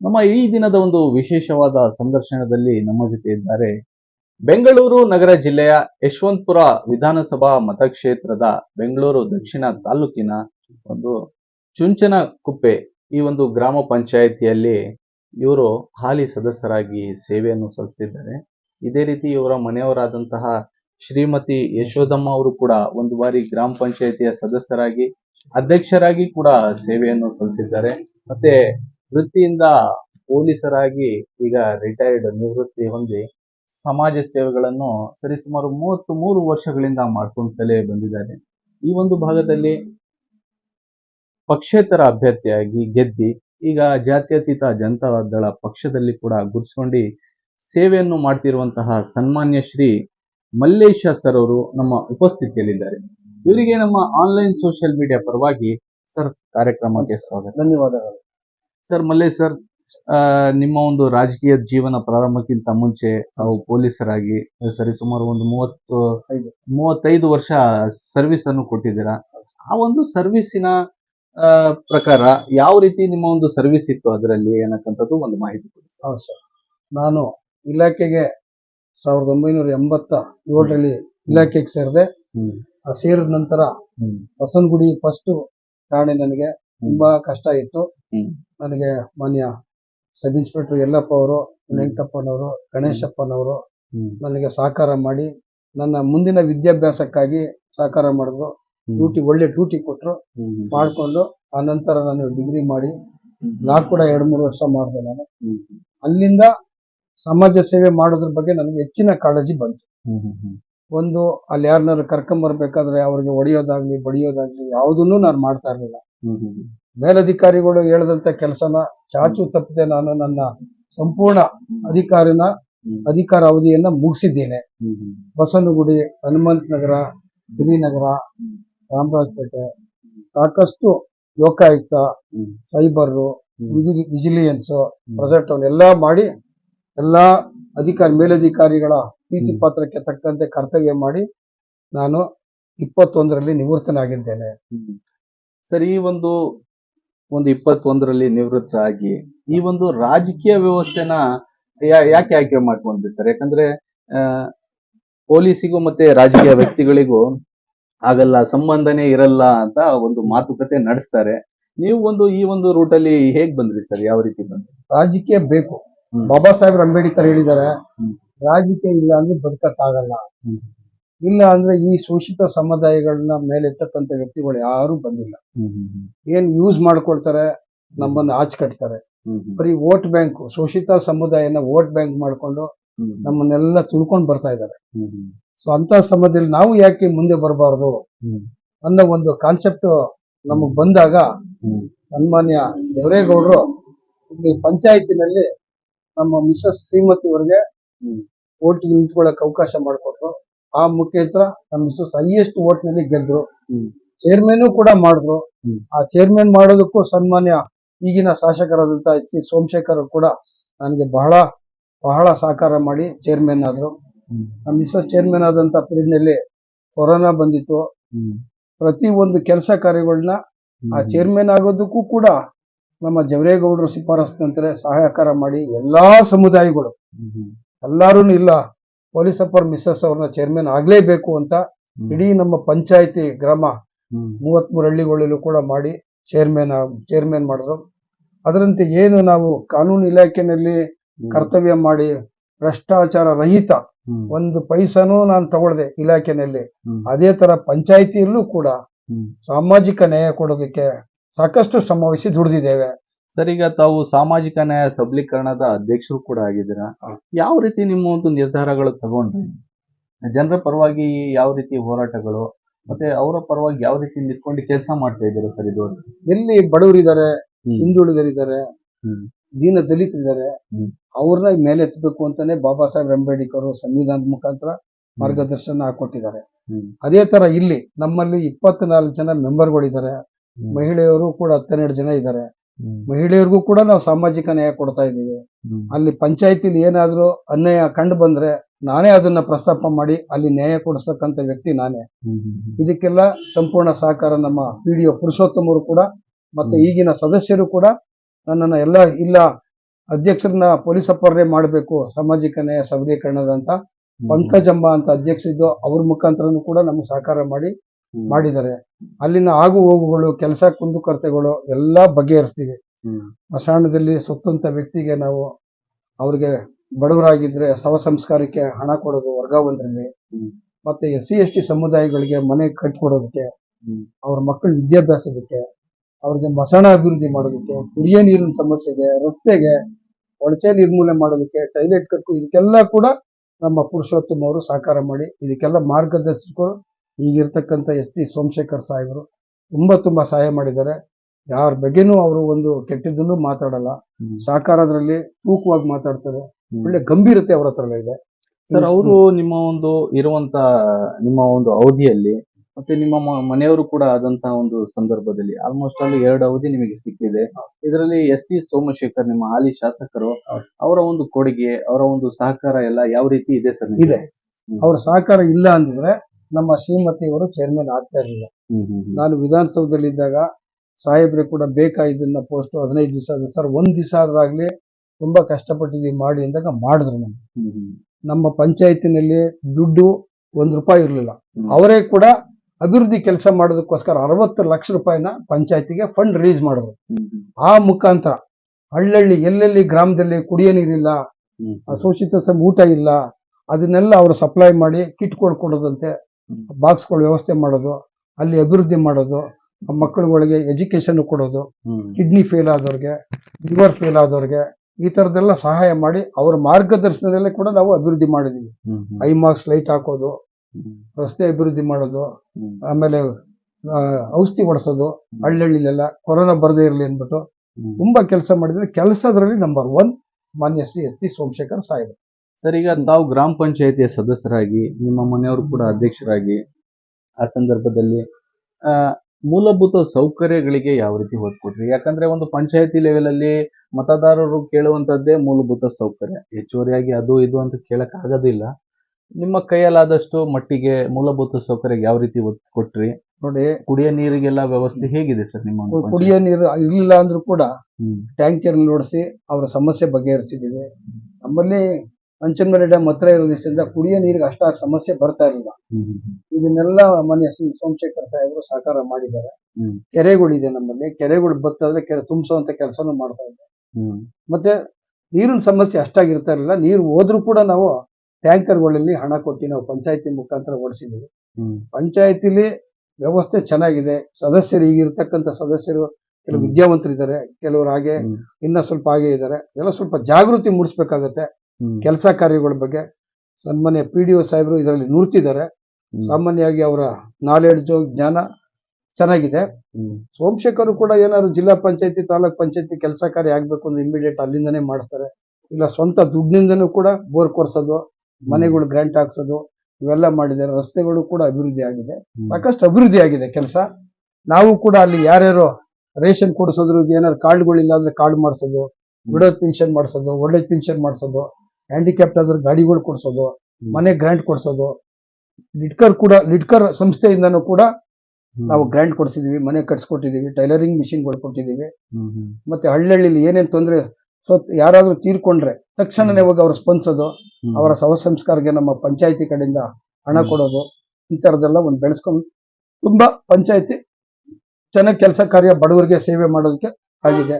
ನಮ್ಮ ಈ ದಿನದ ಒಂದು ವಿಶೇಷವಾದ ಸಂದರ್ಶನದಲ್ಲಿ ನಮ್ಮ ಜೊತೆ ಇದ್ದಾರೆ ಬೆಂಗಳೂರು ನಗರ ಜಿಲ್ಲೆಯ ಯಶವಂತಪುರ ವಿಧಾನಸಭಾ ಮತಕ್ಷೇತ್ರದ ಬೆಂಗಳೂರು ದಕ್ಷಿಣ ತಾಲೂಕಿನ ಒಂದು ಚುಂಚನ ಕುಪ್ಪೆ ಈ ಒಂದು ಗ್ರಾಮ ಪಂಚಾಯಿತಿಯಲ್ಲಿ ಇವರು ಹಾಲಿ ಸದಸ್ಯರಾಗಿ ಸೇವೆಯನ್ನು ಸಲ್ಲಿಸ್ತಿದ್ದಾರೆ. ಇದೇ ರೀತಿ ಇವರ ಮನೆಯವರಾದಂತಹ ಶ್ರೀಮತಿ ಯಶೋಧಮ್ಮ ಅವರು ಕೂಡ ಒಂದು ಬಾರಿ ಗ್ರಾಮ ಪಂಚಾಯಿತಿಯ ಸದಸ್ಯರಾಗಿ, ಅಧ್ಯಕ್ಷರಾಗಿ ಕೂಡ ಸೇವೆಯನ್ನು ಸಲ್ಲಿಸಿದ್ದಾರೆ. ಮತ್ತೆ ವೃತ್ತಿಯಿಂದ ಪೊಲೀಸರಾಗಿ ಈಗ ರಿಟೈರ್ಡ್ ನಿವೃತ್ತಿ ಹೊಂದಿ ಸಮಾಜ ಸೇವೆಗಳನ್ನು ಸರಿಸುಮಾರು ಮೂವತ್ತು ಮೂರು ವರ್ಷಗಳಿಂದ ಮಾಡ್ಕೊಂತಲೇ ಬಂದಿದ್ದಾರೆ. ಈ ಒಂದು ಭಾಗದಲ್ಲಿ ಪಕ್ಷೇತರ ಅಭ್ಯರ್ಥಿಯಾಗಿ ಗೆದ್ದಿ ಈಗ ಜಾತ್ಯತೀತ ಜನತಾ ದಳ ಪಕ್ಷದಲ್ಲಿ ಕೂಡ ಗುರುಸ್ಕೊಂಡು ಸೇವೆಯನ್ನು ಮಾಡ್ತಿರುವಂತಹ ಸನ್ಮಾನ್ಯ ಶ್ರೀ ಮಲ್ಲೇಶ ಸರ್ ಅವರು ನಮ್ಮ ಉಪಸ್ಥಿತಿಯಲ್ಲಿದ್ದಾರೆ. ಇವರಿಗೆ ನಮ್ಮ ಆನ್ಲೈನ್ ಸೋಷಿಯಲ್ ಮೀಡಿಯಾ ಪರವಾಗಿ ಸರ್ ಕಾರ್ಯಕ್ರಮಕ್ಕೆ ಸ್ವಾಗತ. ಧನ್ಯವಾದಗಳು. ಸರ್ ಮಲ್ಲೇಶ್ ಸರ್ ಆ, ನಿಮ್ಮ ಒಂದು ರಾಜಕೀಯ ಜೀವನ ಪ್ರಾರಂಭಕ್ಕಿಂತ ಮುಂಚೆ ತಾವು ಪೊಲೀಸರಾಗಿ ಸರಿಸುಮಾರು ಒಂದು ಮೂವತ್ತು. ಮೂವತ್ತೈದು ವರ್ಷ ಸರ್ವಿಸ್ ಅನ್ನು ಕೊಟ್ಟಿದ್ದೀರಾ? ಆ ಒಂದು ಸರ್ವಿಸಿನ ಪ್ರಕಾರ ಯಾವ ರೀತಿ ನಿಮ್ಮ ಒಂದು ಸರ್ವಿಸ್ ಇತ್ತು ಅದರಲ್ಲಿ ಏನಕ್ಕಂಥದ್ದು ಒಂದು ಮಾಹಿತಿ ಕೊಡಿ ಸರ್. ಹೌದು ಸರ್. ನಾನು ಇಲಾಖೆಗೆ ಸಾವಿರದ ಒಂಬೈನೂರ ಎಂಬತ್ತ ಏಳರಲ್ಲಿ ಇಲಾಖೆಗೆ ಸೇರಿದೆ. ಸೇರಿದ ನಂತರ ಹೊಸನಗುಡಿ ಫಸ್ಟ್ ಠಾಣೆ ನನಗೆ ತುಂಬಾ ಕಷ್ಟ ಇತ್ತು. ನನಗೆ ಮಾನ್ಯ ಸಬ್ ಇನ್ಸ್ಪೆಕ್ಟರ್ ಯಲ್ಲಪ್ಪ ಅವರು ವೆಂಕಟಪ್ಪನವರು ಗಣೇಶಪ್ಪನವರು ನನಗೆ ಸಹಕಾರ ಮಾಡಿ ನನ್ನ ಮುಂದಿನ ವಿದ್ಯಾಭ್ಯಾಸಕ್ಕಾಗಿ ಸಹಕಾರ ಮಾಡಿದ್ರು. ಡ್ಯೂಟಿ ಒಳ್ಳೆ ಡ್ಯೂಟಿ ಕೊಟ್ಟರು. ಮಾಡಿಕೊಂಡು ಆ ನಂತರ ನಾನು ಡಿಗ್ರಿ ಮಾಡಿ ನಾಲ್ಕು ಕೂಡ ಎರಡು ಮೂರು ವರ್ಷ ಮಾಡಿದೆ ನಾನು. ಅಲ್ಲಿಂದ ಸಮಾಜ ಸೇವೆ ಮಾಡೋದ್ರ ಬಗ್ಗೆ ನನಗೆ ಹೆಚ್ಚಿನ ಕಾಳಜಿ ಬಂತು. ಒಂದು ಅಲ್ಲಿ ಯಾರನ್ನಾರು ಕರ್ಕೊಂಬರ್ಬೇಕಾದ್ರೆ ಅವ್ರಿಗೆ ಹೊಡೆಯೋದಾಗ್ಲಿ ಬಡಿಯೋದಾಗ್ಲಿ ಯಾವುದನ್ನು ನಾನು ಮಾಡ್ತಾ ಇರಲಿಲ್ಲ. ಮೇಲಧಿಕಾರಿಗಳು ಹೇಳದಂತ ಕೆಲಸನ ಚಾಚು ತಪ್ಪದೆ ನಾನು ನನ್ನ ಸಂಪೂರ್ಣ ಅಧಿಕಾರಿನ ಅಧಿಕಾರ ಅವಧಿಯನ್ನ ಮುಗಿಸಿದ್ದೇನೆ. ಬಸನಗುಡಿ ಹನುಮಂತ್ ಬಸವನಗುಡಿ ಹನುಮಂತ ನಗರ ಗಿರಿನಗರ ರಾಮರಾಜಪೇಟೆ ಸಾಕಷ್ಟು ಲೋಕಾಯುಕ್ತ. ಸೈಬರ್. ವಿಜಿಲಿಯನ್ಸ್ ಪ್ರೊಜೆಕ್ಟ್ ಎಲ್ಲ ಮಾಡಿ ಎಲ್ಲಾ ಅಧಿಕಾರಿ ಮೇಲಧಿಕಾರಿಗಳ ಪ್ರೀತಿ ಪಾತ್ರಕ್ಕೆ ತಕ್ಕಂತೆ ಕರ್ತವ್ಯ ಮಾಡಿ ನಾನು ಇಪ್ಪತ್ತೊಂದರಲ್ಲಿ ನಿವೃತ್ತನಾಗಿದ್ದೇನೆ. ಸರ್ ಈ ಒಂದು ಒಂದು ಇಪ್ಪತ್ತೊಂದರಲ್ಲಿ ನಿವೃತ್ತರಾಗಿ ಈ ಒಂದು ರಾಜಕೀಯ ವ್ಯವಸ್ಥೆನ ಯಾಕೆ ಆಯ್ಕೆ ಮಾಡ್ಕೊಂಡ್ರಿ ಸರ್? ಯಾಕಂದ್ರೆ ಪೊಲೀಸಿಗೂ ಮತ್ತೆ ರಾಜಕೀಯ ವ್ಯಕ್ತಿಗಳಿಗೂ ಆಗಲ್ಲ ಸಂಬಂಧನೇ ಇರಲ್ಲ ಅಂತ ಒಂದು ಮಾತುಕತೆ ನಡೆಸ್ತಾರೆ. ನೀವು ಒಂದು ಈ ಒಂದು ರೂಟ್ ಅಲ್ಲಿ ಹೇಗ್ ಬಂದ್ರಿ ಸರ್? ಯಾವ ರೀತಿ ಬಂದ್ರಿ? ರಾಜಕೀಯ ಬೇಕು. ಬಾಬಾ ಸಾಹೇಬ್ ಅಂಬೇಡ್ಕರ್ ಹೇಳಿದ್ದಾರೆ ರಾಜಕೀಯ ಇಲ್ಲ ಅಂದ್ರೆ ಬದುಕಕ್ಕಾಗಲ್ಲ. ಇಲ್ಲ ಅಂದ್ರೆ ಈ ಶೋಷಿತ ಸಮುದಾಯಗಳನ್ನ ಮೇಲೆತ್ತಕ್ಕಂಥ ವ್ಯಕ್ತಿಗಳು ಯಾರು ಬಂದಿಲ್ಲ. ಏನ್ ಯೂಸ್ ಮಾಡ್ಕೊಳ್ತಾರೆ ನಮ್ಮನ್ನ ಆಚೆ ಕಟ್ತಾರೆ. ಬರೀ ವೋಟ್ ಬ್ಯಾಂಕ್ ಶೋಷಿತ ಸಮುದಾಯನ ವೋಟ್ ಬ್ಯಾಂಕ್ ಮಾಡ್ಕೊಂಡು. ನಮ್ಮನ್ನೆಲ್ಲ ತುಳ್ಕೊಂಡು ಬರ್ತಾ ಇದ್ದಾರೆ. ಸೊ ಅಂತ ಸಮಯದಲ್ಲಿ ನಾವು ಯಾಕೆ ಮುಂದೆ ಬರಬಾರ್ದು. ಅನ್ನೋ ಒಂದು ಕಾನ್ಸೆಪ್ಟ್ ನಮಗ್ ಬಂದಾಗ ಸನ್ಮಾನ್ಯ ದೇವರೇಗೌಡರು ಇಲ್ಲಿ ಪಂಚಾಯತಿನಲ್ಲಿ ನಮ್ಮ ಮಿಸಸ್ ಶ್ರೀಮತಿ ಅವರಿಗೆ. ಓಟಿಗೆ ನಿಂತ್ಕೊಳ್ಳಕ್ ಅವಕಾಶ ಮಾಡಿಕೊಟ್ರು ಆ ಮುಖೇತರ ನಮ್ಮ ಮಿಸಸ್ ಹೈಯೆಸ್ಟ್ ಓಟ್ನಲ್ಲಿ ಗೆದ್ರು. ಚೇರ್ಮನ್ ಕೂಡ ಮಾಡಿದ್ರು ಆ ಚೇರ್ಮನ್ ಮಾಡೋದಕ್ಕೂ ಸನ್ಮಾನ್ಯ ಈಗಿನ ಶಾಸಕರಾದಂತ ಎಚ್ ಸಿ ಸೋಮಶೇಖರ್ ಕೂಡ ನನಗೆ ಬಹಳ ಬಹಳ ಸಹಕಾರ ಮಾಡಿ ಚೇರ್ಮನ್ ಆದ್ರು. ನಮ್ಮ ಮಿಸಸ್ ಚೇರ್ಮನ್ ಆದಂತ ಪೀರಿಯಡ್ನಲ್ಲಿ ಕೊರೋನಾ ಬಂದಿತ್ತು ಪ್ರತಿ ಒಂದು ಕೆಲಸ ಕಾರ್ಯಗಳನ್ನ ಆ. ಚೇರ್ಮನ್ ಆಗೋದಕ್ಕೂ ಕೂಡ ನಮ್ಮ ಜವರೇಗೌಡರು ಶಿಫಾರಸ್ ನಂತರ ಸಹಕಾರ ಮಾಡಿ ಎಲ್ಲಾ ಸಮುದಾಯಗಳು. ಎಲ್ಲಾರು ಇಲ್ಲ ಪೊಲೀಸ್ ಅಪ್ಪರ್ ಮಿಸ್ಸಸ್ ಅವ್ರನ್ನ ಚೇರ್ಮನ್ ಆಗ್ಲೇಬೇಕು ಅಂತ. ಇಡೀ ನಮ್ಮ ಪಂಚಾಯತಿ ಗ್ರಾಮ ಹ್ಮ್. ಮೂವತ್ಮೂರು ಹಳ್ಳಿಗಳಲ್ಲೂ ಕೂಡ ಮಾಡಿ ಚೇರ್ಮನ್ ಚೇರ್ಮನ್ ಮಾಡಿದ್ರು. ಅದರಂತೆ ಏನು ನಾವು ಕಾನೂನು ಇಲಾಖೆನಲ್ಲಿ ಕರ್ತವ್ಯ ಮಾಡಿ ಭ್ರಷ್ಟಾಚಾರ ರಹಿತ ಒಂದು ಪೈಸನೂ ನಾನು ತಗೊಳ್ದೆ ಇಲಾಖೆನಲ್ಲಿ. ಅದೇ ತರ ಪಂಚಾಯತಿಯಲ್ಲೂ ಕೂಡ ಸಾಮಾಜಿಕ ನ್ಯಾಯ ಕೊಡೋದಕ್ಕೆ ಸಾಕಷ್ಟು ಶ್ರಮವಹಿಸಿ ದುಡಿದಿದ್ದೇವೆ. ಸರ್ ಈಗ ತಾವು ಸಾಮಾಜಿಕ ನ್ಯಾಯ ಸಬಲೀಕರಣದ ಅಧ್ಯಕ್ಷರು ಕೂಡ ಆಗಿದ್ದೀರಾ ಯಾವ ರೀತಿ ನಿಮ್ಮ ಒಂದು ನಿರ್ಧಾರಗಳು ತಗೊಂಡ್ರಿ ಜನರ ಪರವಾಗಿ ಯಾವ ರೀತಿ ಹೋರಾಟಗಳು ಮತ್ತೆ ಅವರ ಪರವಾಗಿ ಯಾವ ರೀತಿ ನಿಂತ್ಕೊಂಡು ಕೆಲಸ ಮಾಡ್ತಾ ಇದ್ದೀರಾ ಸರ್ ಇದು ಎಲ್ಲಿ ಬಡವರಿದ್ದಾರೆ. ಹಿಂದುಳಿದರಿದ್ದಾರೆ. ದೀನ ದಲಿತರಿದ್ದಾರೆ ಅವ್ರನ್ನ ಮೇಲೆ ಎತ್ತಬೇಕು ಅಂತಾನೆ ಬಾಬಾ ಸಾಹೇಬ್ ಅಂಬೇಡ್ಕರ್ ಸಂವಿಧಾನದ ಮುಖಾಂತರ ಮಾರ್ಗದರ್ಶನ ಹಾಕೊಟ್ಟಿದ್ದಾರೆ. ಅದೇ ತರ ಇಲ್ಲಿ ನಮ್ಮಲ್ಲಿ ಇಪ್ಪತ್ನಾಲ್ಕು ಜನ ಮೆಂಬರ್ಗಳಿದ್ದಾರೆ. ಮಹಿಳೆಯರು ಕೂಡ ಹತ್ತೆರಡು ಜನ ಇದ್ದಾರೆ. ಮಹಿಳೆಯರಿಗೂ ಕೂಡ ನಾವು ಸಾಮಾಜಿಕ ನ್ಯಾಯ ಕೊಡ್ತಾ ಇದ್ದೀವಿ ಅಲ್ಲಿ ಪಂಚಾಯತಿಲಿ ಏನಾದ್ರೂ ಅನ್ಯಾಯ ಕಂಡು ಬಂದ್ರೆ ನಾನೇ ಅದನ್ನ ಪ್ರಸ್ತಾಪ ಮಾಡಿ ಅಲ್ಲಿ ನ್ಯಾಯ ಕೊಡಿಸ್ತಕ್ಕಂತ ವ್ಯಕ್ತಿ ನಾನೇ. ಇದಕ್ಕೆಲ್ಲ ಸಂಪೂರ್ಣ ಸಹಕಾರ ನಮ್ಮ ಪಿ ಡಿ ಪುರುಷೋತ್ತಮರು ಕೂಡ ಮತ್ತೆ. ಈಗಿನ ಸದಸ್ಯರು ಕೂಡ ನನ್ನನ್ನ ಎಲ್ಲ ಇಲ್ಲ ಅಧ್ಯಕ್ಷರನ್ನ ಪೊಲೀಸ್ ಅಪರಣೆ ಮಾಡಬೇಕು ಸಾಮಾಜಿಕ ನ್ಯಾಯ ಸಬಲೀಕರಣದಂತ ಪಂಕಜಮ್ಮ ಅಂತ ಅಧ್ಯಕ್ಷರಿದ್ದು ಅವ್ರ ಮುಖಾಂತರನು ಕೂಡ ನಮ್ಗೆ ಸಹಕಾರ ಮಾಡಿ. ಮಾಡಿದ್ದಾರೆ. ಅಲ್ಲಿನ ಆಗು ಹೋಗುಗಳು ಕೆಲಸ ಕುಂದುಕೊರತೆಗಳು ಎಲ್ಲ ಬಗೆಹರಿಸ್ತೀವಿ. ಮಸಾಣದಲ್ಲಿ ಸುತ್ತಂತ ವ್ಯಕ್ತಿಗೆ ನಾವು ಅವ್ರಿಗೆ ಬಡವರಾಗಿದ್ರೆ ಶವ ಸಂಸ್ಕಾರಕ್ಕೆ ಹಣ ಕೊಡೋದು ವರ್ಗಾವಣೆಯಲ್ಲಿ. ಮತ್ತೆ ಎಸ್ ಸಿ ಎಸ್ ಟಿ ಸಮುದಾಯಗಳಿಗೆ ಮನೆ ಕಟ್ಕೊಡೋದಕ್ಕೆ. ಅವ್ರ ಮಕ್ಕಳ ವಿದ್ಯಾಭ್ಯಾಸದಕ್ಕೆ ಅವ್ರಿಗೆ ಮಸಣ ಅಭಿವೃದ್ಧಿ ಮಾಡೋದಕ್ಕೆ ಕುಡಿಯೋ ನೀರಿನ ಸಮಸ್ಯೆಗೆ ರಸ್ತೆಗೆ ಒಳಚೆ ನಿರ್ಮೂಲನೆ ಮಾಡೋದಕ್ಕೆ ಟೈಲೆಟ್ ಕಟ್ಟು ಇದಕ್ಕೆಲ್ಲ ಕೂಡ ನಮ್ಮ ಪುರುಷೋತ್ತಮ ಅವರು ಸಹಕಾರ ಮಾಡಿ ಇದಕ್ಕೆಲ್ಲ ಮಾರ್ಗದರ್ಶಕರು ಈಗಿರ್ತಕ್ಕಂಥ ಎಸ್ ಟಿ ಸೋಮಶೇಖರ್ ಸಾಹೇಬರು ತುಂಬಾ ತುಂಬಾ ಸಹಾಯ ಮಾಡಿದ್ದಾರೆ. ಯಾರ ಬಗ್ಗೆನೂ ಅವರು ಒಂದು ಕೆಟ್ಟದ್ದನ್ನು ಮಾತಾಡಲ್ಲ. ಸಹಕಾರದಲ್ಲಿ ತೂಕವಾಗಿ ಮಾತಾಡ್ತಾರೆ. ಒಳ್ಳೆ ಗಂಭೀರತೆ ಅವ್ರ ಹತ್ರ ಇದೆ. ಸರ್ ಅವರು ನಿಮ್ಮ ಒಂದು ಇರುವಂತ ನಿಮ್ಮ ಒಂದು ಅವಧಿಯಲ್ಲಿ ಮತ್ತೆ ನಿಮ್ಮ ಮನೆಯವರು ಕೂಡ ಆದಂತಹ ಒಂದು ಸಂದರ್ಭದಲ್ಲಿ ಆಲ್ಮೋಸ್ಟ್ ಅಲ್ಲಿ ಎರಡು ಅವಧಿ ನಿಮಗೆ ಸಿಕ್ಕಿದೆ. ಇದರಲ್ಲಿ ಎಸ್ ಟಿ ಸೋಮಶೇಖರ್ ನಿಮ್ಮ ಹಾಲಿ ಶಾಸಕರು ಅವರ ಒಂದು ಕೊಡುಗೆ ಅವರ ಒಂದು ಸಹಕಾರ ಎಲ್ಲ ಯಾವ ರೀತಿ ಇದೆ ಸರ್ ಇದೆ. ಅವ್ರ ಸಹಕಾರ ಇಲ್ಲ ಅಂದಿದ್ರೆ ನಮ್ಮ ಶ್ರೀಮತಿಯವರು ಚೇರ್ಮನ್ ಆಗ್ತಾ ಇರಲಿಲ್ಲ ನಾನು ವಿಧಾನಸೌಧದಲ್ಲಿ ಇದ್ದಾಗ ವಿಧಾನಸೌಧದಲ್ಲಿದ್ದಾಗ ಸಾಹೇಬ್ರೆ ಕೂಡ ಬೇಕಾ ಇದನ್ನ ಪೋಸ್ಟ್ ಹದಿನೈದು ದಿವಸ ಸರ್ ಒಂದ್ ದಿವಸ ಆದ್ರಾಗ್ಲಿ ತುಂಬಾ ಕಷ್ಟಪಟ್ಟಿದ್ವಿ ಮಾಡಿ ಅಂದಾಗ ಮಾಡಿದ್ರು ನಮ್ಗೆ. ನಮ್ಮ ಪಂಚಾಯತಿನಲ್ಲಿ ದುಡ್ಡು ಒಂದ್ ರೂಪಾಯಿ ಇರಲಿಲ್ಲ ಅವರೇ ಕೂಡ ಅಭಿವೃದ್ಧಿ ಕೆಲಸ ಮಾಡೋದಕ್ಕೋಸ್ಕರ ಅರವತ್ತು ಲಕ್ಷ ರೂಪಾಯಿನ ಪಂಚಾಯತಿಗೆ ಫಂಡ್ ರಿಲೀಸ್ ಮಾಡಿದ್ರು. ಆ ಮುಖಾಂತರ ಹಳ್ಳಿ ಎಲ್ಲೆಲ್ಲಿ ಗ್ರಾಮದಲ್ಲಿ ಕುಡಿಯೋ ನೀರಿಲ್ಲ ಸಂ- ಊಟ ಇಲ್ಲ ಅದನ್ನೆಲ್ಲ ಅವರು ಸಪ್ಲೈ ಮಾಡಿ ಕಿಟ್ ಕೊಡ್ಕೊಡೋದಂತೆ. ಬಾಕ್ಸ್ಗಳು ವ್ಯವಸ್ಥೆ ಮಾಡೋದು ಅಲ್ಲಿ ಅಭಿವೃದ್ಧಿ ಮಾಡೋದು ಮಕ್ಕಳುಗಳಿಗೆ ಎಜುಕೇಶನ್ ಕೊಡೋದು ಕಿಡ್ನಿ ಫೇಲ್ ಆದವ್ರಿಗೆ ಲಿವರ್ ಫೇಲ್ ಆದವ್ರಿಗೆ ಈ ತರದೆಲ್ಲ ಸಹಾಯ ಮಾಡಿ ಅವರ ಮಾರ್ಗದರ್ಶನದಲ್ಲೇ ಕೂಡ ನಾವು ಅಭಿವೃದ್ಧಿ ಮಾಡಿದೀವಿ. ಐ ಮಾರ್ಕ್ಸ್ ಲೈಟ್ ಹಾಕೋದು ರಸ್ತೆ ಅಭಿವೃದ್ಧಿ ಮಾಡೋದು ಆಮೇಲೆ ಔಷಧಿ ಹೊಡಿಸೋದು ಹಳ್ಳಿಲೆಲ್ಲ ಕೊರೋನಾ ಬರದೇ ಇರಲಿ ಅಂದ್ಬಿಟ್ಟು. ತುಂಬಾ ಕೆಲಸ ಮಾಡಿದ್ರೆ ಕೆಲಸದ್ರಲ್ಲಿ ನಂಬರ್ ಒನ್ ಮಾನ್ಯ Shri S T Somashekhar Saheb. Sir ಈಗ ತಾವು ಗ್ರಾಮ ಪಂಚಾಯತಿಯ ಸದಸ್ಯರಾಗಿ ನಿಮ್ಮ ಮನೆಯವರು ಕೂಡ ಅಧ್ಯಕ್ಷರಾಗಿ ಆ ಸಂದರ್ಭದಲ್ಲಿ ಆ ಮೂಲಭೂತ ಸೌಕರ್ಯಗಳಿಗೆ ಯಾವ ರೀತಿ ಒತ್ತು ಕೊಟ್ರಿ ಯಾಕಂದ್ರೆ ಒಂದು ಪಂಚಾಯತಿ ಲೆವೆಲ್ ಅಲ್ಲಿ ಮತದಾರರು ಕೇಳುವಂತದ್ದೇ ಮೂಲಭೂತ ಸೌಕರ್ಯ. ಹೆಚ್ಚುವರಿಯಾಗಿ ಅದು ಇದು ಅಂತ ಕೇಳಕ್ ಆಗೋದಿಲ್ಲ. ನಿಮ್ಮ ಕೈಯಲ್ಲಾದಷ್ಟು ಮಟ್ಟಿಗೆ ಮೂಲಭೂತ ಸೌಕರ್ಯ ಯಾವ ರೀತಿ ಒತ್ತು ಕೊಟ್ರಿ ನೋಡಿ ಕುಡಿಯೋ ನೀರಿಗೆಲ್ಲ ವ್ಯವಸ್ಥೆ ಹೇಗಿದೆ ಸರ್ ನಿಮ್ಮ ಕುಡಿಯ ನೀರು ಇರಲಿಲ್ಲ ಅಂದ್ರೂ ಕೂಡ. ಟ್ಯಾಂಕರ್ ನೋಡಿಸಿ ಅವರ ಸಮಸ್ಯೆ ಬಗೆಹರಿಸಿದ್ದೀವಿ. ನಮ್ಮಲ್ಲಿ ಮಂಚನಮರಿ ಡ್ಯಾಮ್ ಹತ್ರ ಇರೋದ್ರಿಂದ ಕುಡಿಯೋ ನೀರಿಗೆ ಅಷ್ಟಾಗಿ ಸಮಸ್ಯೆ ಬರ್ತಾ ಇರಲಿಲ್ಲ. ಇದನ್ನೆಲ್ಲ ಮಾನ್ಯ ಸೋಮಶೇಖರ್ ಸಾಹೇಬರು ಸಹಕಾರ ಮಾಡಿದ್ದಾರೆ. ಕೆರೆಗಳಿದೆ ನಮ್ಮಲ್ಲಿ ಕೆರೆಗಳು ಬತ್ತಾದ್ರೆ ಕೆರೆ ತುಂಬಿಸುವಂತ ಕೆಲಸನೂ ಮಾಡ್ತಾ ಇದ್ದಾರೆ ಮತ್ತೆ ನೀರಿನ ಸಮಸ್ಯೆ ಅಷ್ಟಾಗಿ ಇರ್ತಾ ಇರಲಿಲ್ಲ ನೀರು ಹೋದ್ರೂ ಕೂಡ ನಾವು ಟ್ಯಾಂಕರ್ಗಳಲ್ಲಿ ಹಣ ಕೊಟ್ಟು ನಾವು ಪಂಚಾಯತಿ ಮುಖಾಂತರ ಓಡಿಸಿದ್ದೀವಿ. ಪಂಚಾಯತಿಲಿ ವ್ಯವಸ್ಥೆ ಚೆನ್ನಾಗಿದೆ ಸದಸ್ಯರು ಈಗಿರ್ತಕ್ಕಂತ ಸದಸ್ಯರು ಕೆಲವು. ವಿದ್ಯಾವಂತರಿದ್ದಾರೆ ಕೆಲವರು ಹಾಗೆ ಇನ್ನ ಸ್ವಲ್ಪ ಹಾಗೆ ಇದ್ದಾರೆ ಎಲ್ಲ ಸ್ವಲ್ಪ ಜಾಗೃತಿ ಮೂಡಿಸ್ಬೇಕಾಗತ್ತೆ. ಕೆಲಸ ಕಾರ್ಯಗಳ ಬಗ್ಗೆ ಸನ್ಮಾನ್ಯ ಪಿ ಡಿ ಒ ಸಾಹೇಬರು ಇದರಲ್ಲಿ ನೂರ್ತಿದ್ದಾರೆ ಸಾಮಾನ್ಯವಾಗಿ ಅವರ ನಾಲೆಡ್ಜು ಜ್ಞಾನ ಚೆನ್ನಾಗಿದೆ. ಸೋಮಶೇಖರ್ ಕೂಡ ಏನಾದ್ರು ಜಿಲ್ಲಾ ಪಂಚಾಯತಿ ತಾಲೂಕ್ ಪಂಚಾಯತಿ ಕೆಲಸ ಕಾರ್ಯ ಆಗ್ಬೇಕು ಅಂದ್ರೆ ಇಮಿಡಿಯೇಟ್ ಅಲ್ಲಿಂದನೇ ಮಾಡಿಸ್ತಾರೆ. ಇಲ್ಲ ಸ್ವಂತ ದುಡ್ಡಿನಿಂದನೂ ಕೂಡ ಬೋರ್ ಕೊರ್ಸೋದು ಮನೆಗಳು ಗ್ರಾಂಟ್ ಹಾಕ್ಸೋದು ಇವೆಲ್ಲ ಮಾಡಿದ್ದಾರೆ. ರಸ್ತೆಗಳು ಕೂಡ ಅಭಿವೃದ್ಧಿ ಆಗಿದೆ. ಸಾಕಷ್ಟು ಅಭಿವೃದ್ಧಿ ಆಗಿದೆ ಕೆಲಸ. ನಾವು ಕೂಡ ಅಲ್ಲಿ ಯಾರ್ಯಾರು ರೇಷನ್ ಕೊಡಿಸೋದ್ರು ಏನಾದ್ರು ಕಾರ್ಡ್ಗಳಿಲ್ಲ ಅಂದ್ರೆ ಕಾರ್ಡ್ ಮಾಡಿಸೋದು ವಿಡೋದ್ ಪಿನ್ಷನ್ ಮಾಡಿಸೋದು ಒಳ್ಳೆ ಪಿನ್ಷನ್ ಮಾಡಿಸೋದು ಹ್ಯಾಂಡಿಕ್ಯಾಪ್ಟ್ ಆದ್ರೆ ಗಾಡಿಗಳು ಕೊಡಿಸೋದು ಮನೆ ಗ್ರಾಂಟ್ ಕೊಡಿಸೋದು. ಲಿಡ್ಕರ್ ಕೂಡ ಲಿಡ್ಕರ್ ಸಂಸ್ಥೆಯಿಂದನೂ ಕೂಡ ನಾವು ಗ್ರಾಂಟ್ ಕೊಡಿಸಿದೀವಿ ಮನೆ ಕಟ್ಸ್ಕೊಟ್ಟಿದೀವಿ ಟೈಲರಿಂಗ್ ಮಿಷಿನ್ಗಳು ಕೊಟ್ಟಿದ್ದೀವಿ ಮತ್ತೆ ಹಳ್ಳಿಹಳ್ಳಿಲಿ ಏನೇನ್ ತೊಂದರೆ ಸ್ವತ್ ಯಾರಾದ್ರೂ ತೀರ್ಕೊಂಡ್ರೆ ತಕ್ಷಣನೇ ಹೋಗಿ ಅವ್ರು ಸ್ಪಂದಿಸೋದು. ಅವರ ಶವ ಸಂಸ್ಕಾರಕ್ಕೆ ನಮ್ಮ ಪಂಚಾಯತಿ ಕಡೆಯಿಂದ ಹಣ. ಕೊಡೋದು ಈ ತರದೆಲ್ಲ ಒಂದು ಬೆಳೆಸ್ಕೊಂಡು ತುಂಬಾ ಪಂಚಾಯತಿ ಚೆನ್ನಾಗಿ ಕೆಲಸ ಕಾರ್ಯ ಬಡವರಿಗೆ ಸೇವೆ ಮಾಡೋದಕ್ಕೆ ಆಗಿದೆ.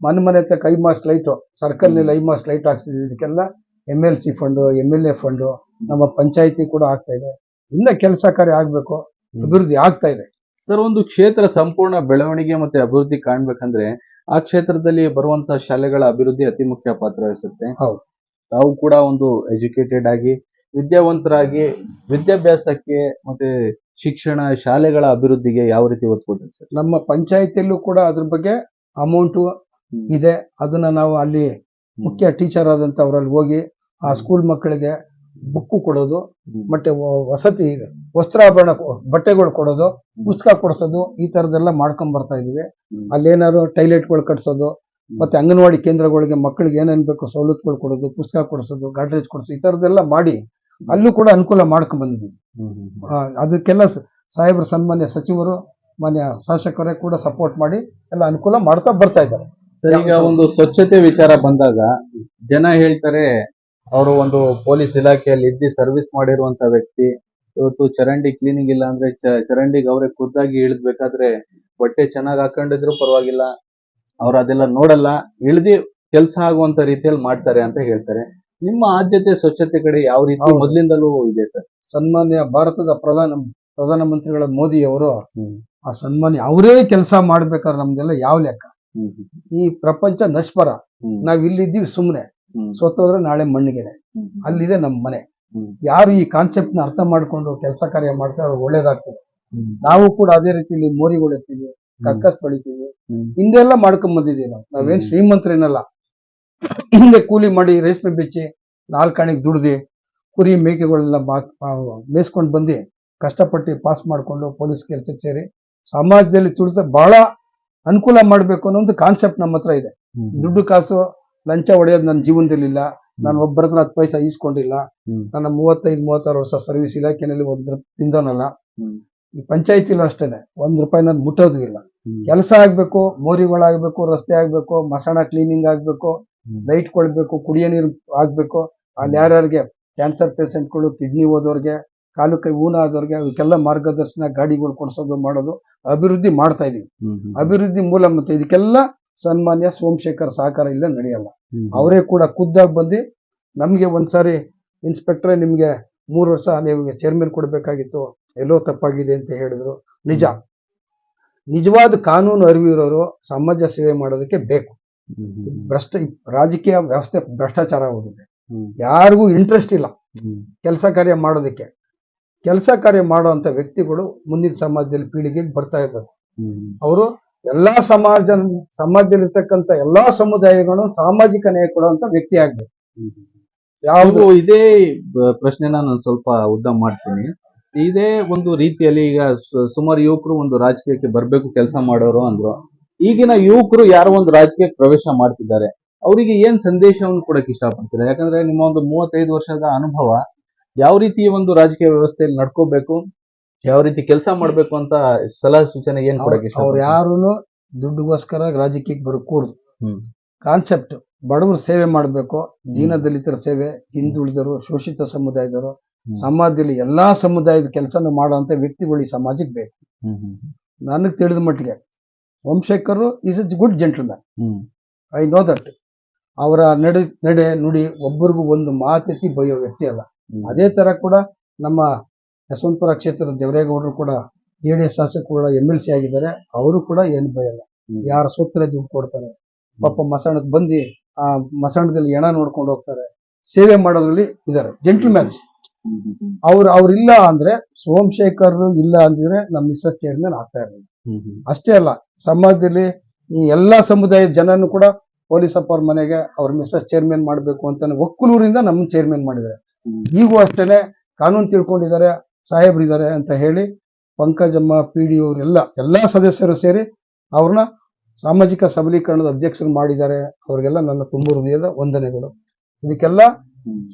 ಮನೆ ಮನೆ ಹತ್ರ ಕೈ ಮಾಸ್ಟ್ ಲೈಟು ಸರ್ಕಲ್ನಲ್ಲಿ ಐ ಮಾಸ್ಟ್ ಲೈಟ್ ಹಾಕ್ಸಿದ್ವಿ. ಇದಕ್ಕೆಲ್ಲ M L C fund M L A fund ನಮ್ಮ ಪಂಚಾಯತಿ ಕೂಡ ಆಗ್ತಾ ಇದೆ. ಇನ್ನ ಕೆಲಸ ಕಾರ್ಯ ಆಗ್ಬೇಕು. ಅಭಿವೃದ್ಧಿ ಆಗ್ತಾ ಇದೆ. ಸರ್ ಒಂದು ಕ್ಷೇತ್ರ ಸಂಪೂರ್ಣ ಬೆಳವಣಿಗೆ ಮತ್ತೆ ಅಭಿವೃದ್ಧಿ ಕಾಣ್ಬೇಕಂದ್ರೆ ಆ ಕ್ಷೇತ್ರದಲ್ಲಿ ಬರುವಂತಹ ಶಾಲೆಗಳ ಅಭಿವೃದ್ಧಿ ಅತಿ ಮುಖ್ಯ ಪಾತ್ರ ವಹಿಸುತ್ತೆ. ಹೌದು. ತಾವು ಕೂಡ ಒಂದು ಎಜುಕೇಟೆಡ್ ಆಗಿ ವಿದ್ಯಾವಂತರಾಗಿ ವಿದ್ಯಾಭ್ಯಾಸಕ್ಕೆ ಮತ್ತೆ ಶಿಕ್ಷಣ ಶಾಲೆಗಳ ಅಭಿವೃದ್ಧಿಗೆ ಯಾವ ರೀತಿ ಒತ್ತು ಕೊಡ್ತೀರಿ ಸರ್? ನಮ್ಮ ಪಂಚಾಯತಿಯಲ್ಲೂ ಕೂಡ ಅದ್ರ ಬಗ್ಗೆ ಅಮೌಂಟು ಇದೆ. ಅದನ್ನ ನಾವು ಅಲ್ಲಿ ಮುಖ್ಯ ಟೀಚರ್ ಆದಂತ ಅವರಲ್ಲಿ ಹೋಗಿ ಆ ಸ್ಕೂಲ್ ಮಕ್ಕಳಿಗೆ ಬುಕ್ಕು ಕೊಡೋದು ಮತ್ತೆ ವಸತಿ ವಸ್ತ್ರಾಭರಣ ಬಟ್ಟೆಗಳು ಕೊಡೋದು ಪುಸ್ತಕ ಕೊಡಿಸೋದು ಈ ತರದೆಲ್ಲ ಮಾಡ್ಕೊಂಡ್ ಬರ್ತಾ ಇದೀವಿ. ಅಲ್ಲೇನಾದ್ರು ಟೈಲೆಟ್ಗಳು ಕಟ್ಸೋದು ಮತ್ತೆ ಅಂಗನವಾಡಿ ಕೇಂದ್ರಗಳಿಗೆ ಮಕ್ಕಳಿಗೆ ಏನೇನ್ ಬೇಕು ಸವಲತ್ತುಗಳು ಕೊಡೋದು ಪುಸ್ತಕ ಕೊಡಿಸೋದು ಗಾಡ್ರೇಜ್ ಕೊಡಿಸೋದು ಈ ತರದೆಲ್ಲ ಮಾಡಿ ಅಲ್ಲೂ ಕೂಡ ಅನುಕೂಲ ಮಾಡ್ಕೊಂಡ್ ಬಂದಿದ್ದೀವಿ. ಆ, ಅದಕ್ಕೆಲ್ಲ ಸಾಹೇಬ್ರ ಸನ್ಮಾನ್ಯ ಸಚಿವರು ಮಾನ್ಯ ಶಾಸಕರೇ ಕೂಡ ಸಪೋರ್ಟ್ ಮಾಡಿ ಎಲ್ಲ ಅನುಕೂಲ ಮಾಡ್ತಾ ಬರ್ತಾ ಇದ್ದಾರೆ. ಸರ್ ಈಗ ಒಂದು ಸ್ವಚ್ಛತೆ ವಿಚಾರ ಬಂದಾಗ ಜನ ಹೇಳ್ತಾರೆ ಅವರು ಒಂದು ಪೊಲೀಸ್ ಇಲಾಖೆಯಲ್ಲಿ ಇದ್ದು ಸರ್ವಿಸ್ ಮಾಡಿರುವಂತ ವ್ಯಕ್ತಿ ಇವತ್ತು ಚರಂಡಿ ಕ್ಲೀನಿಂಗ್ ಇಲ್ಲ ಅಂದ್ರೆ ಚರಂಡಿಗೆ ಅವರೇ ಖುದ್ದಾಗಿ ಇಳಿದ್ಬೇಕಾದ್ರೆ ಬಟ್ಟೆ ಚೆನ್ನಾಗಿ ಹಾಕೊಂಡಿದ್ರು ಪರವಾಗಿಲ್ಲ ಅವ್ರು ಅದೆಲ್ಲ ನೋಡಲ್ಲ ಇಳ್ದಿ ಕೆಲಸ ಆಗುವಂತ ರೀತಿಯಲ್ಲಿ ಮಾಡ್ತಾರೆ ಅಂತ ಹೇಳ್ತಾರೆ. ನಿಮ್ಮ ಆದ್ಯತೆ ಸ್ವಚ್ಛತೆ ಕಡೆ ಯಾವ ರೀತಿ ಮೊದಲಿಂದಲೂ ಇದೆ ಸರ್? ಸನ್ಮಾನ್ಯ ಭಾರತದ ಪ್ರಧಾನ ಪ್ರಧಾನಮಂತ್ರಿಗಳ ಮೋದಿ ಅವರು ಆ ಸನ್ಮಾನ್ಯ ಅವರೇ ಕೆಲಸ ಮಾಡ್ಬೇಕಾದ್ರೆ ನಮ್ದೆಲ್ಲ ಯಾವ ಲೆಕ್ಕ? ಈ ಪ್ರಪಂಚ ನಶ್ವರ. ನಾವ್ ಇಲ್ಲಿದ್ದೀವಿ ಸುಮ್ನೆ. ಸೋತೋದ್ರೆ ನಾಳೆ ಮಣ್ಣಿಗೆನೆ. ಅಲ್ಲಿದೆ ನಮ್ಮ ಮನೆ. ಯಾರು ಈ ಕಾನ್ಸೆಪ್ಟ್ನ ಅರ್ಥ ಮಾಡ್ಕೊಂಡು ಕೆಲಸ ಕಾರ್ಯ ಮಾಡ್ತಾರೆ ಒಳ್ಳೇದಾಗ್ತದೆ. ನಾವು ಕೂಡ ಅದೇ ರೀತಿಲಿ ಮೋರಿ ಹೊಡಿತೀವಿ ಕಕ್ಕಸ್ ತೊಳಿತೀವಿ. ಹಿಂದೆಲ್ಲ ಮಾಡ್ಕೊಂಡ್ ಬಂದಿದ್ದೀವಿ ನಾವು. ನಾವೇನ್. ಶ್ರೀಮಂತರೇನಲ್ಲ. ಹಿಂದೆ ಕೂಲಿ ಮಾಡಿ ರೇಷ್ಮೆ ಬಿಚ್ಚಿ ನಾಲ್ಕಾಣಿಗೆ ದುಡ್ದು ಕುರಿ ಮೇಕೆಗಳೆಲ್ಲ ಮೇಯಿಸ್ಕೊಂಡು ಬಂದು ಕಷ್ಟಪಟ್ಟು ಪಾಸ್ ಮಾಡ್ಕೊಂಡು ಪೊಲೀಸ್ ಕೆಲಸಕ್ಕೆ ಸೇರಿ ಸಮಾಜದಲ್ಲಿ ತುಳಿತ ಬಹಳ ಅನುಕೂಲ ಮಾಡಬೇಕು ಅನ್ನೋ ಒಂದು ಕಾನ್ಸೆಪ್ಟ್ ನಮ್ಮ ಹತ್ರ ಇದೆ. ದುಡ್ಡು ಕಾಸು ಲಂಚ ಹೊಡೆಯೋದು ನನ್ನ ಜೀವನದಲ್ಲಿ ಇಲ್ಲ ನಾನು ಒಬ್ಬರ ಹತ್ರ ಹತ್ತು ಪೈಸಾ ಈಸ್ಕೊಂಡಿಲ್ಲ. ನನ್ನ ಮೂವತ್ತೈದು ಮೂವತ್ತಾರು ವರ್ಷ ಸರ್ವಿಸ್ ಇಲಾಖೆನಲ್ಲಿ ಒಂದು ತಿಂದೋನಲ್ಲ. ಈ ಪಂಚಾಯತಿಲೂ ಅಷ್ಟೇನೆ. ಒಂದ್ ರೂಪಾಯಿ ನಾನು ಮುಟ್ಟೋದು ಇಲ್ಲ. ಕೆಲಸ ಆಗ್ಬೇಕು ಮೋರಿಗಳಾಗ್ಬೇಕು ರಸ್ತೆ ಆಗ್ಬೇಕು ಮಸಾಣ ಕ್ಲೀನಿಂಗ್ ಆಗ್ಬೇಕು ಲೈಟ್ ಕೊಡ್ಬೇಕು ಕುಡಿಯೋ ನೀರು ಆಗ್ಬೇಕು. ಅಲ್ಲಿ ಯಾರ್ಯಾರಿಗೆ ಕ್ಯಾನ್ಸರ್ ಪೇಷಂಟ್ಗಳು ಕಿಡ್ನಿ ಹೋದವ್ರಿಗೆ ಕಾಲು ಕೈ ಊನಾದವ್ರಿಗೆ ಅವಕ್ಕೆಲ್ಲ ಮಾರ್ಗದರ್ಶನ ಗಾಡಿಗಳು ಕೊಡ್ಸೋದು ಮಾಡೋದು ಅಭಿವೃದ್ಧಿ ಮಾಡ್ತಾ ಇದೀವಿ. ಅಭಿವೃದ್ಧಿ ಮೂಲ ಮತ್ತೆ ಇದಕ್ಕೆಲ್ಲ ಸನ್ಮಾನ್ಯ ಸೋಮಶೇಖರ್ ಸಹಕಾರ ಇಲ್ಲ ನಡೆಯಲ್ಲ. ಅವರೇ ಕೂಡ ಖುದ್ದಾಗಿ ಬಂದು ನಮ್ಗೆ ಒಂದ್ಸಾರಿ ಇನ್ಸ್ಪೆಕ್ಟ್ರೆ ನಿಮ್ಗೆ ಮೂರು ವರ್ಷ ನಿಮಗೆ ಚೇರ್ಮನ್ ಕೊಡಬೇಕಾಗಿತ್ತು ಎಲ್ಲೋ ತಪ್ಪಾಗಿದೆ ಅಂತ ಹೇಳಿದ್ರು. ನಿಜ. ನಿಜವಾದ ಕಾನೂನು ಅರಿವಿರೋರು ಸಮಾಜ ಸೇವೆ ಮಾಡೋದಕ್ಕೆ ಬೇಕು. ಭ್ರಷ್ಟ ರಾಜಕೀಯ ವ್ಯವಸ್ಥೆ ಭ್ರಷ್ಟಾಚಾರ ಹೋಗಿದೆ ಯಾರಿಗೂ ಇಂಟ್ರೆಸ್ಟ್ ಇಲ್ಲ. ಕೆಲಸ ಕಾರ್ಯ ಮಾಡೋದಕ್ಕೆ. ಕೆಲಸ ಕಾರ್ಯ ಮಾಡುವಂತ ವ್ಯಕ್ತಿಗಳು ಮುಂದಿನ ಸಮಾಜದಲ್ಲಿ ಪೀಳಿಗೆಗೆ ಬರ್ತಾ ಇದ್ದಾರೆ ಅವರು ಎಲ್ಲಾ ಸಮಾಜ, ಸಮಾಜದಲ್ಲಿರ್ತಕ್ಕಂಥ ಎಲ್ಲಾ ಸಮುದಾಯಗಳು ಸಾಮಾಜಿಕ ನ್ಯಾಯ ಕೊಡುವಂತ ವ್ಯಕ್ತಿ ಆಗ್ಬೇಕು. ಯಾವುದು ಇದೇ ಪ್ರಶ್ನೆನ ನಾನು ಸ್ವಲ್ಪ ಉದ್ದ ಮಾಡ್ತೀನಿ. ಇದೇ ಒಂದು ರೀತಿಯಲ್ಲಿ ಈಗ ಸುಮಾರು ಯುವಕರು ಒಂದು ರಾಜಕೀಯಕ್ಕೆ ಬರ್ಬೇಕು, ಕೆಲಸ ಮಾಡೋರು ಅಂದ್ರು. ಈಗಿನ ಯುವಕರು ಯಾರೋ ಒಂದು ರಾಜಕೀಯಕ್ಕೆ ಪ್ರವೇಶ ಮಾಡ್ತಿದ್ದಾರೆ. ಅವರಿಗೆ ಏನ್ ಸಂದೇಶವನ್ನು ಕೊಡಕ್ಕೆ ಇಷ್ಟಪಡ್ತೀರಾ? ಯಾಕಂದ್ರೆ ನಿಮ್ಮ ಒಂದು ಮೂವತ್ತೈದು ವರ್ಷದ ಅನುಭವ ಯಾವ ರೀತಿ ಒಂದು ರಾಜಕೀಯ ವ್ಯವಸ್ಥೆಯಲ್ಲಿ ನಡ್ಕೋಬೇಕು ಯಾವ ರೀತಿ ಕೆಲಸ ಮಾಡ್ಬೇಕು ಅಂತ ಸಲಹೆ ಸೂಚನೆ ಏನ್ ಕೊಡಕ್ಕೆ ಅವ್ರು ಯಾರು ದುಡ್ಡುಗೋಸ್ಕರ ರಾಜಕೀಯಕ್ಕೆ ಬರಕೂಡ್ದು. ಕಾನ್ಸೆಪ್ಟ್ ಬಡವರ ಸೇವೆ ಮಾಡಬೇಕು ದೀನ ದಲಿತರ ಸೇವೆ ಹಿಂದುಳಿದರು ಶೋಷಿತ ಸಮುದಾಯದವರು. ಸಮಾಜದಲ್ಲಿ ಎಲ್ಲಾ ಸಮುದಾಯದ ಕೆಲಸ ಮಾಡುವಂತ ವ್ಯಕ್ತಿಗಳು ಈ ಸಮಾಜಕ್ಕೆ ಬೇಕು. ನನಗೆ ತಿಳಿದ ಮಟ್ಟಿಗೆ Somashekhar is a good gentleman I know that ಅವರ ನಡೆ ನಡೆ ನುಡಿ ಒಬ್ಬರಿಗೂ ಒಂದು ಮಾತೆತ್ತಿ ಬಯ್ಯೋ ವ್ಯಕ್ತಿ ಅಲ್ಲ. ಅದೇ ತರ ಕೂಡ ನಮ್ಮ ಯಶವಂತಪುರ ಕ್ಷೇತ್ರದ ದೇವರೇಗೌಡರು ಕೂಡ ಜೆ ಡಿ ಎಸ್ ಶಾಸಕರು ಎಂ ಎಲ್ ಸಿ ಆಗಿದ್ದಾರೆ. ಅವರು ಕೂಡ ಏನು ಭಯಲ್ಲ ಯಾರ ಸೂತ್ರ ದುಡ್ಡು ಕೊಡ್ತಾರೆ. ಪಾಪ ಮಸಾಣಕ್ಕೆ ಬಂದು ಆ ಮಸಾಣದಲ್ಲಿ ಹೆಣ ನೋಡ್ಕೊಂಡು ಹೋಗ್ತಾರೆ. ಸೇವೆ ಮಾಡೋದ್ರಲ್ಲಿ ಇದ್ದಾರೆ. ಜೆಂಟಲ್ಮ್ಯಾನ್ಸ್ ಅವ್ರು ಅವ್ರಿಲ್ಲ ಅಂದ್ರೆ ಸೋಮಶೇಖರ್ ಇಲ್ಲ ಅಂದಿದ್ರೆ ನಮ್ಮ ಮಿಸಸ್ ಚೇರ್ಮನ್ ಆಗ್ತಾ ಇರಲಿಲ್ಲ ಅಷ್ಟೇ ಅಲ್ಲ ಸಮಾಜದಲ್ಲಿ ಈ ಎಲ್ಲಾ ಸಮುದಾಯದ ಜನನು ಕೂಡ ಪೊಲೀಸ್ ಅವ್ರ ಮನೆಗೆ ಅವ್ರ ಮಿಸಸ್ ಚೇರ್ಮನ್ ಮಾಡಬೇಕು ಅಂತ ಒಕ್ಕಲೂರಿಂದ ನಮ್ಮ ಚೇರ್ಮನ್ ಮಾಡಿದ್ದಾರೆ. ಈಗೂ ಅಷ್ಟೇ ಕಾನೂನು ತಿಳ್ಕೊಂಡಿದ್ದಾರೆ ಸಾಹೇಬ್ರು ಇದ್ದಾರೆ ಅಂತ ಹೇಳಿ ಪಂಕಜಮ್ಮ ಪಿ ಡಿ ಅವರೆಲ್ಲ ಎಲ್ಲಾ ಸದಸ್ಯರು ಸೇರಿ ಅವ್ರನ್ನ ಸಾಮಾಜಿಕ ಸಬಲೀಕರಣದ ಅಧ್ಯಕ್ಷರು ಮಾಡಿದ್ದಾರೆ. ಅವರಿಗೆಲ್ಲ ನನ್ನ ತುಂಬ ಹೃದಯದ ವಂದನೆಗಳು. ಇದಕ್ಕೆಲ್ಲ